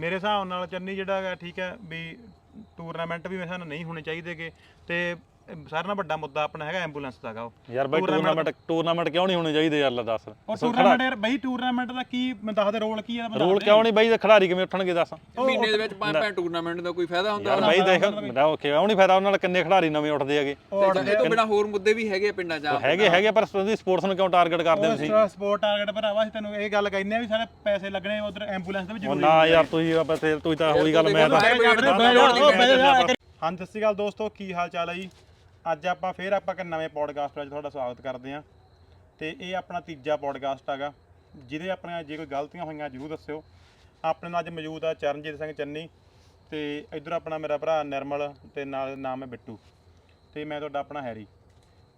ਮੇਰੇ ਹਿਸਾਬ ਨਾਲ ਚੰਨੀ ਜਿਹੜਾ ਹੈਗਾ ਠੀਕ ਹੈ ਵੀ ਟੂਰਨਾਮੈਂਟ ਵੀ ਮੇਰੇ ਹਿਸਾਬ ਨਾਲ ਨਹੀਂ ਹੋਣੇ ਚਾਹੀਦੇਗੇ ਤੇ ਸਾਰਿਆਂ ਨਾਲੋਂ ਵੱਡਾ ਮੁੱਦਾ ਆਪਣਾ ਹੈਗਾ ਐਂਬੂਲੈਂਸ ਦਾ ਗਾ ਉਹ ਯਾਰ ਬਾਈ ਟੂਰਨਾਮੈਂਟ ਟੂਰਨਾਮੈਂਟ ਕਿਉਂ ਨਹੀਂ ਹੋਣੇ ਚਾਹੀਦੇ ਯਾਰ ਲੈ ਦੱਸ ਉਹ ਟੂਰਨਾਮੈਂਟ ਯਾਰ ਬਈ ਟੂਰਨਾਮੈਂਟ ਦਾ ਕੀ ਮੈਂ ਦੱਸਦੇ ਰੋਲ ਕੀ ਹੈ ਬੰਦਾ ਰੋਲ ਕਿਉਂ ਨਹੀਂ ਬਾਈ ਤੇ ਖਿਡਾਰੀ ਕਿਵੇਂ ਉੱਠਣਗੇ ਦੱਸ ਮਹੀਨੇ ਦੇ ਵਿੱਚ ਪੰਜ ਪੰਜ ਟੂਰਨਾਮੈਂਟ ਦਾ ਕੋਈ ਫਾਇਦਾ ਹੁੰਦਾ ਯਾਰ ਬਾਈ ਦੇਖ ਮੇਰਾ ਉਹ ਕਿਉਂ ਨਹੀਂ ਫਾਇਦਾ ਉਹਨਾਂ ਨਾਲ ਕਿੰਨੇ ਖਿਡਾਰੀ ਨਵੇਂ ਉੱਠਦੇ ਹੈਗੇ ਇਹ ਤੋਂ ਬਿਨਾ ਹੋਰ ਮੁੱਦੇ ਵੀ ਹੈਗੇ ਪਿੰਡਾਂ 'ਚ ਉਹ ਹੈਗੇ ਹੈਗੇ ਪਰ ਤੁਸੀਂ ਸਪੋਰਟਸ ਨੂੰ ਕਿਉਂ ਟਾਰਗੇਟ ਕਰਦੇ ਹੋ ਤੁਸੀਂ ਸਪੋਰਟ ਟਾਰਗੇਟ ਭਰਾਵਾ ਅਸੀਂ ਤੈਨੂੰ ਇਹ ਗੱਲ ਕਹਿੰਦੇ ਆ ਵੀ ਸਾਰੇ ਪੈਸੇ ਲੱਗਣੇ ਉਧਰ ਐਂਬੂਲੈਂਸ ਦੇ ਵੀ ਉਹ ਜ਼ਰੂਰੀ ਨਾ ਯਾਰ ਤੁਸੀਂ ਆਪਾਂ ਤੇ ਤੁਸੀਂ ਤਾਂ ਹੋਈ ਗੱਲ ਮੈਂ ਤਾਂ ਹਾਂ ਸਤਿ ਸ਼੍ਰੀ ਅਕਾਲ ਦੋਸਤੋ ਕੀ ਹਾਲ ਚਾਲ ਹੈ ਜੀ ਅੱਜ ਆਪਾਂ ਫੇਰ ਆਪਾਂ ਇੱਕ ਨਵੇਂ ਪੋਡਕਾਸਟ ਵਿੱਚ ਤੁਹਾਡਾ ਸਵਾਗਤ ਕਰਦੇ ਹਾਂ। ਤੇ ਇਹ ਆਪਣਾ ਤੀਜਾ ਪੋਡਕਾਸਟ ਹੈਗਾ। ਜਿਹਦੇ ਆਪਣੀਆਂ ਜੇ ਕੋਈ ਗਲਤੀਆਂ ਹੋਈਆਂ ਜਰੂਰ ਦੱਸਿਓ। ਆਪਣੇ ਨਾਲ ਅੱਜ ਮੌਜੂਦ ਆ ਚਰਨਜੀਤ ਸਿੰਘ ਚੰਨੀ ਤੇ ਇਧਰ ਆਪਣਾ ਮੇਰਾ ਭਰਾ ਨਿਰਮਲ ਤੇ ਨਾਲ ਨਾਮ ਹੈ ਬਿੱਟੂ। ਤੇ ਮੈਂ ਤੁਹਾਡਾ ਆਪਣਾ ਹੈਰੀ।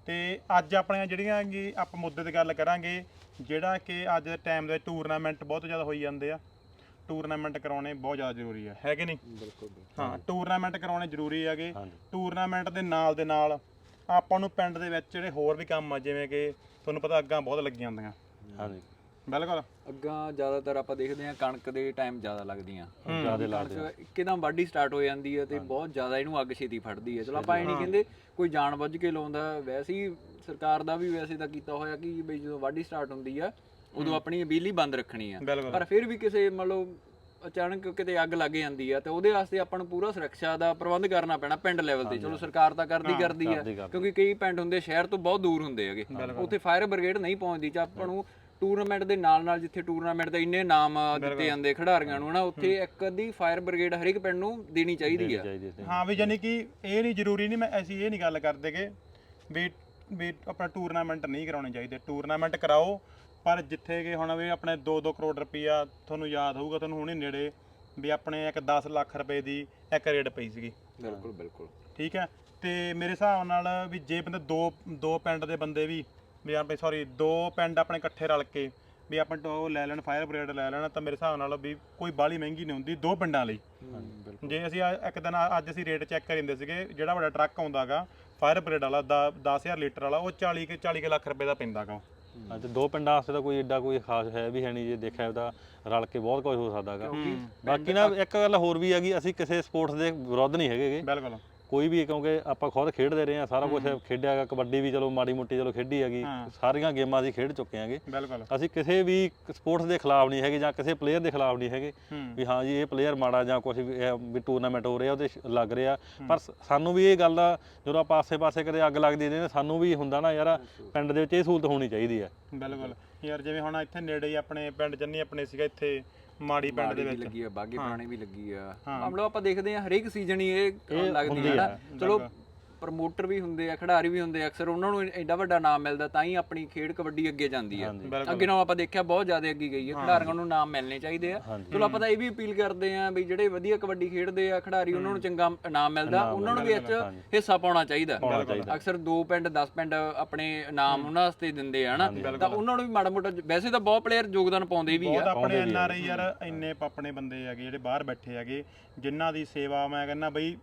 ਤੇ ਅੱਜ ਆਪਣੀਆਂ ਜਿਹੜੀਆਂ ਕਿ ਆਪਾਂ ਮੁੱਦੇ ਤੇ ਗੱਲ ਕਰਾਂਗੇ, ਜਿਹੜਾ ਕਿ ਅੱਜ ਦੇ ਟਾਈਮ ਦੇ ਟੂਰਨਾਮੈਂਟ ਬਹੁਤ ਜ਼ਿਆਦਾ ਹੋਈ ਜਾਂਦੇ ਆ। ਟੂਰਨਾਮੈਂਟ ਕਰਾਉਣੇ ਬਹੁਤ ਜ਼ਿਆਦਾ ਜ਼ਰੂਰੀ ਆ ਹੈ ਕਿ ਨਹੀਂ? ਬਿਲਕੁਲ ਹਾਂ ਟੂਰਨਾਮੈਂਟ ਕਰਾਉਣੇ ਜ਼ਰੂਰੀ ਹੈਗੇ। ਹਾਂਜੀ। ਟੂਰਨਾਮੈਂਟ ਦੇ ਨਾਲ ਦੇ ਨਾਲ ਆਪਾਂ ਨੂੰ ਪਿੰਡ ਦੇ ਵਿੱਚ ਜਿਹੜੇ ਹੋਰ ਵੀ ਕੰਮ ਆ ਜਿਵੇਂ ਕਿ ਤੁਹਾਨੂੰ ਪਤਾ ਅੱਗਾਂ ਬਹੁਤ ਲੱਗੀਆਂ ਹੁੰਦੀਆਂ। ਹਾਂਜੀ। ਬਿਲਕੁਲ। ਅੱਗਾ ਜ਼ਿਆਦਾਤਰ ਆਪਾਂ ਦੇਖਦੇ ਹਾਂ ਕਣਕ ਦੇ ਟਾਈਮ ਜ਼ਿਆਦਾ ਲੱਗਦੀਆਂ। ਜਿਆਦੇ ਲਾਦੇ ਕਣਕ ਇੱਕਦਮ ਵਾਢੀ ਸਟਾਰਟ ਹੋ ਜਾਂਦੀ ਹੈ ਤੇ ਬਹੁਤ ਜ਼ਿਆਦਾ ਇਹਨੂੰ ਅੱਗ ਛੇਤੀ ਫੜਦੀ ਹੈ ਚਲੋ ਆਪਾਂ ਇਹ ਨਹੀਂ ਕਹਿੰਦੇ ਕੋਈ ਜਾਣ ਬੁੱਝ ਕੇ ਲਾਉਂਦਾ। ਵੈਸੇ ਹੀ ਸਰਕਾਰ ਦਾ ਵੀ ਵੈਸੇ ਤਾਂ ਕੀਤਾ ਹੋਇਆ ਕਿ ਬਈ ਜਦੋਂ ਵਾਢੀ ਸਟਾਰਟ ਹੁੰਦੀ ਆ ਉਦੋਂ ਆਪਣੀ ਬਿਜਲੀ ਬੰਦ ਰੱਖਣੀ ਆ। ਪਰ ਫਿਰ ਵੀ ਕਿਸੇ ਮੰਨ ਲਓ ਅਚਾਨਕ ਕਿਤੇ ਅੱਗ ਲੱਗ ਜਾਂਦੀ ਆ ਤੇ ਉਹਦੇ ਵਾਸਤੇ ਆਪਾਂ ਨੂੰ ਪੂਰਾ ਸੁਰੱਖਿਆ ਦਾ ਪ੍ਰਬੰਧ ਕਰਨਾ ਪੈਣਾ ਪਿੰਡ ਲੈਵਲ ਤੇ। ਚਲੋ ਸਰਕਾਰ ਤਾਂ ਕਰਦੀ ਕਰਦੀ ਆ। ਕਿਉਂਕਿ ਕਈ ਪਿੰਡ ਹੁੰਦੇ ਸ਼ਹਿਰ ਤੋਂ ਬਹੁਤ ਦੂਰ ਹੁੰਦੇ ਹੈਗੇ। ਉੱਥੇ ਫਾਇਰ ਬ੍ਰਿਗੇਡ ਨਹੀਂ ਪਹੁੰਚਦੀ ਜਾਂ ਆਪਾਂ ਨੂੰ ਟੂਰਨਾਮੈਂਟ ਦੇ ਨਾਲ ਨਾਲ ਜਿੱਥੇ ਟੂਰਨਾਮੈਂਟ ਦੇ ਇੰਨੇ ਨਾਮ ਦਿੱਤੇ ਜਾਂਦੇ ਖਿਡਾਰੀਆਂ ਨੂੰ ਨਾ ਉੱਥੇ ਇੱਕ ਅੱਧੀ ਫਾਇਰ ਬ੍ਰਿਗੇਡ ਹਰ ਇੱਕ ਪਿੰਡ ਨੂੰ ਦੇਣੀ ਚਾਹੀਦੀ ਆ। ਹਾਂ। ਵੀ ਜਾਨੀ ਕਿ ਇਹ ਨਹੀਂ ਜ਼ਰੂਰੀ ਨਹੀਂ ਮੈਂ ਅਸੀਂ ਇਹ ਨਹੀਂ ਗੱਲ ਕਰਦੇਗੇ ਵੀ ਵੀ ਆਪਣਾ ਟੂਰਨਾਮੈਂਟ ਨਹੀਂ ਕਰਾਉਣੇ ਚਾਹੀਦੇ। ਟੂਰਨਾਮੈਂਟ ਕਰਾਓ ਪਰ ਜਿੱਥੇ ਕਿ ਹੁਣ ਵੀ ਆਪਣੇ 2-2 ਕਰੋੜ ਰੁਪਈਆ ਤੁਹਾਨੂੰ ਯਾਦ ਹੋਊਗਾ ਤੁਹਾਨੂੰ ਹੁਣੇ ਨੇੜੇ ਵੀ ਆਪਣੇ ਇੱਕ 10 ਲੱਖ ਰੁਪਏ ਦੀ ਇੱਕ ਰੇਡ ਪਈ ਸੀਗੀ। ਬਿਲਕੁਲ ਬਿਲਕੁਲ। ਠੀਕ ਹੈ? ਤੇ ਮੇਰੇ ਹਿਸਾਬ ਨਾਲ ਵੀ ਜੇ ਬੰਦੇ ਦੋ ਦੋ ਪਿੰਡ ਦੇ ਬੰਦੇ ਵੀ ਵੀ ਆਪਣੇ ਸੌਰੀ ਦੋ ਪਿੰਡ ਆਪਣੇ ਇਕੱਠੇ ਰਲ ਕੇ ਵੀ ਆਪਾਂ ਉਹ ਲੈ ਲੈਣ ਫਾਇਰ ਬ੍ਰਿਗੇਡ ਲੈ ਲੈਣ ਤਾਂ ਮੇਰੇ ਹਿਸਾਬ ਨਾਲ ਵੀ ਕੋਈ ਬਾਲੀ ਮਹਿੰਗੀ ਨਹੀਂ ਹੁੰਦੀ ਦੋ ਪਿੰਡਾਂ ਲਈ। ਜੇ ਅਸੀਂ ਆ- ਇੱਕ ਦਿਨ ਆ- ਅੱਜ ਅਸੀਂ ਰੇਟ ਚੈੱਕ ਕਰਿੰਦੇ ਸੀਗੇ ਜਿਹੜਾ ਵੱਡਾ ਟਰੱਕ ਆਉਂਦਾਗਾ ਫਾਇਰ ਬ੍ਰਿਗੇਡ ਵਾਲਾ 10000 ਲੀਟਰ ਵਾਲਾ ਉਹ 40 ਕੇ 40 ਕੇ ਲੱਖ ਰੁਪਏ ਦਾ ਪੈਂਦਾਗਾ ਅੱਜ ਦੋ ਪਿੰਡਾਂ ਵਾਸਤੇ ਤਾਂ ਕੋਈ ਏਡਾ ਕੋਈ ਖਾਸ ਹੈ ਵੀ ਹੈ ਨਹੀਂ ਜੇ ਦੇਖਿਆ ਤਾਂ ਰਲ ਕੇ ਬਹੁਤ ਕੁਝ ਹੋ ਸਕਦਾਗਾ ਬਾਕੀ ਨਾ ਇੱਕ ਗੱਲ ਹੋਰ ਵੀ ਹੈਗੀ ਅਸੀਂ ਕਿਸੇ ਸਪੋਰਟਸ ਦੇ ਵਿਰੁੱਧ ਨਹੀਂ ਹੈਗੇਗੇ ਬਿਲਕੁਲ। ਕੋਈ ਵੀ ਕਿਉਂਕਿ ਆਪਾਂ ਖੁਦ ਖੇਡਦੇ ਰਹੇ ਆ ਸਾਰਾ ਕੁਝ ਖੇਡਿਆ ਹੈਗਾ ਕਬੱਡੀ ਵੀ ਚਲੋ ਮਾੜੀ ਮੋਟੀ ਚਲੋ ਖੇਡੀ ਹੈਗੀ। ਸਾਰੀਆਂ ਗੇਮਾਂ ਅਸੀਂ ਖੇਡ ਚੁੱਕੇ ਆਂਗੇ ਬਿਲਕੁਲ। ਅਸੀਂ ਕਿਸੇ ਵੀ ਸਪੋਰਟਸ ਦੇ ਖਿਲਾਫ ਨਹੀਂ ਹੈਗੇ ਜਾਂ ਕਿਸੇ ਪਲੇਅਰ ਦੇ ਖਿਲਾਫ ਨਹੀਂ ਹੈਗੇ ਵੀ ਹਾਂ ਜੀ ਇਹ ਪਲੇਅਰ ਮਾੜਾ ਜਾਂ ਕੁਝ ਵੀ ਟੂਰਨਾਮੈਂਟ ਹੋ ਰਿਹਾ ਉਹਦੇ ਲੱਗ ਰਿਹਾ। ਪਰ ਸਾਨੂੰ ਵੀ ਇਹ ਗੱਲ ਦਾ ਜਦੋਂ ਆਪਾਂ ਆਸੇ-ਪਾਸੇ ਕਦੇ ਅੱਗ ਲੱਗਦੀ ਨੇ ਸਾਨੂੰ ਵੀ ਹੁੰਦਾ ਨਾ ਯਾਰ ਪਿੰਡ ਦੇ ਵਿੱਚ ਇਹ ਸਹੂਲਤ ਹੋਣੀ ਚਾਹੀਦੀ ਹੈ। ਬਿਲਕੁਲ। ਯਾਰ ਜਿਵੇਂ ਹੁਣ ਇੱਥੇ ਨੇੜੇ ਹੀ ਆਪਣੇ ਪਿੰਡ ਜੰਨੀ ਆਪਣੇ ਸੀਗਾ ਇੱਥੇ ਮਾੜੀ ਪਿੰਡ ਦੇ ਵੀ ਵਿੱਚ। ਲੱਗੀ ਆ ਬਾਗੇ ਪੁਰਾਣੇ ਵੀ ਲੱਗੀ ਆ। ਮਾਮਲਾ ਆਪਾਂ ਦੇਖਦੇ ਆ ਹਰੇਕ ਸੀਜ਼ਨ ਹੀ ਇਹ ਲੱਗਦੀ ਹੈ ਨਾ ਚਲੋ ਪ੍ਰਮੋਟਰ ਵੀ ਹੁੰਦੇ ਆ ਖਿਡਾਰੀ ਵੀ ਹੁੰਦੇ ਆ ਅਕਸਰ ਉਹਨਾਂ ਨੂੰ ਐਡਾ ਵੱਡਾ ਨਾਮ ਮਿਲਦਾ ਤਾਂ ਹੀ ਆਪਣੀ ਖੇਡ ਕਬੱਡੀ ਅੱਗੇ ਜਾਂਦੀ ਆ। ਬਿਲਕੁਲ। ਅੱਗੇ ਨਾਲ ਆਪਾਂ ਦੇਖਿਆ ਬਹੁਤ ਜ਼ਿਆਦਾ ਅੱਗੇ ਗਈ ਹੈ। ਖਿਡਾਰੀਆਂ ਨੂੰ ਨਾਮ ਮਿਲਣੇ ਚਾਹੀਦੇ ਆ। ਚਲੋ ਆਪਾਂ ਤਾਂ ਇਹ ਵੀ ਅਪੀਲ ਕਰਦੇ ਆ ਵੀ ਜਿਹੜੇ ਵਧੀਆ ਕਬੱਡੀ ਖੇਡਦੇ ਆ ਖਿਡਾਰੀ ਉਹਨਾਂ ਨੂੰ ਚੰਗਾ ਇਨਾਮ ਮਿਲਦਾ ਉਹਨਾਂ ਨੂੰ ਵੀ 'ਚ ਹਿੱਸਾ ਪਾਉਣਾ ਚਾਹੀਦਾ। ਅਕਸਰ ਦੋ ਪਿੰਡ 10 ਪਿੰਡ ਆਪਣੇ ਨਾਮ ਉਹਨਾਂ ਵਾਸਤੇ ਦਿੰਦੇ ਆ ਹਨਾ? ਤਾਂ ਉਹਨਾਂ ਨੂੰ ਵੀ ਮਾੜਾ ਮੋਟਾ ਵੈਸੇ ਤਾਂ ਬਹੁਤ ਪਲੇਅਰ ਯੋਗਦਾਨ ਪਾਉਂਦੇ ਵੀ ਬਹੁਤ ਆ। ਆਪਣੇ ਐਨ ਆਰ ਆਈ ਯਾਰ ਇੰਨੇ ਆਪਣੇ ਬੰਦੇ ਹੈਗੇ ਜਿਹੜੇ ਬਾਹਰ ਬੈਠੇ ਹੈਗੇ ਜਿਨ੍ਹਾਂ ਦੀ ਸੇਵਾ ਮੈਂ ਕਹਿੰਦਾ ਬਈ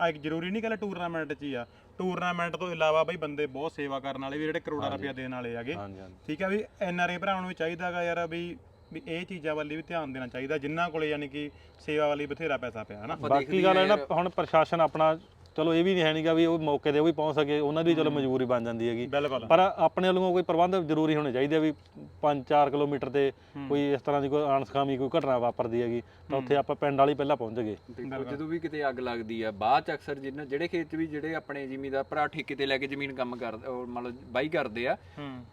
ਆ ਇੱਕ ਜ਼ਰੂਰੀ ਨਹੀਂ ਕਿ ਟੂਰਨਾਮੈਂਟ 'ਚ ਹੀ ਆ। ਟੂਰਨਾਮੈਂਟ ਤੋਂ ਇਲਾਵਾ ਬਈ ਬੰਦੇ ਬਹੁਤ ਸੇਵਾ ਕਰਨ ਵਾਲੇ ਵੀ ਜਿਹੜੇ ਕਰੋੜਾਂ ਰੁਪਇਆ ਦੇਣ ਵਾਲੇ ਹੈਗੇ। ਹਾਂਜੀ ਹਾਂਜੀ। ਠੀਕ ਆ ਵੀ ਐਨ ਆਰ ਆਈ ਭਰਾਵਾਂ ਨੂੰ ਵੀ ਚਾਹੀਦਾਗਾ ਯਾਰ ਵੀ ਵੀ ਇਹ ਚੀਜ਼ਾਂ ਵੱਲ ਵੀ ਧਿਆਨ ਦੇਣਾ ਚਾਹੀਦਾ ਜਿਨ੍ਹਾਂ ਕੋਲੇ ਯਾਨੀ ਕਿ ਸੇਵਾ ਵਾਲੀ ਬਥੇਰਾ ਪੈਸਾ ਪਿਆ ਹਨਾ? ਬਾਕੀ ਗੱਲ ਹੈ ਨਾ ਹੁਣ ਪ੍ਰਸ਼ਾਸਨ ਆਪਣਾ ਚਲੋ ਇਹ ਵੀ ਨਹੀਂ ਹੈ ਨਹੀਂਗਾ ਵੀ ਉਹ ਮੌਕੇ ਤੇ ਉਹ ਵੀ ਪਹੁੰਚ ਸਕੇ ਉਹਨਾਂ ਦੀ ਚਲੋ ਮਜਬੂਰੀ ਬਣ ਜਾਂਦੀ ਹੈਗੀ। ਬਿਲਕੁਲ। ਪਰ ਆਪਣੇ ਵੱਲੋਂ ਕੋਈ ਪ੍ਰਬੰਧ ਜ਼ਰੂਰੀ ਹੋਣੇ ਚਾਹੀਦੇ ਆ ਵੀ 5-4 ਕਿਲੋਮੀਟਰ ਤੇ ਕੋਈ ਇਸ ਤਰ੍ਹਾਂ ਦੀ ਕੋਈ ਅਣਸਖਾਮੀ ਕੋਈ ਘਟਨਾ ਵਾਪਰਦੀ ਹੈਗੀ ਤਾਂ ਉੱਥੇ ਆਪਾਂ ਪਿੰਡ ਵਾਲੀ ਪਹਿਲਾਂ ਪਹੁੰਚ ਗਏ ਜਦੋਂ ਵੀ ਕਿਤੇ ਅੱਗ ਲੱਗਦੀ ਆ ਬਾਅਦ ਚ ਅਕਸਰ ਜਿੰਨਾ ਜਿਹੜੇ ਖੇਤ ਵੀ ਜਿਹੜੇ ਆਪਣੇ ਜ਼ਿਮੀਦਾਰ ਭਰਾ ਠੇਕੇ ਤੇ ਲੈ ਕੇ ਜ਼ਮੀਨ ਕੰਮ ਕਰਦੇ ਮਤਲਬ ਬਾਈ ਕਰਦੇ ਆ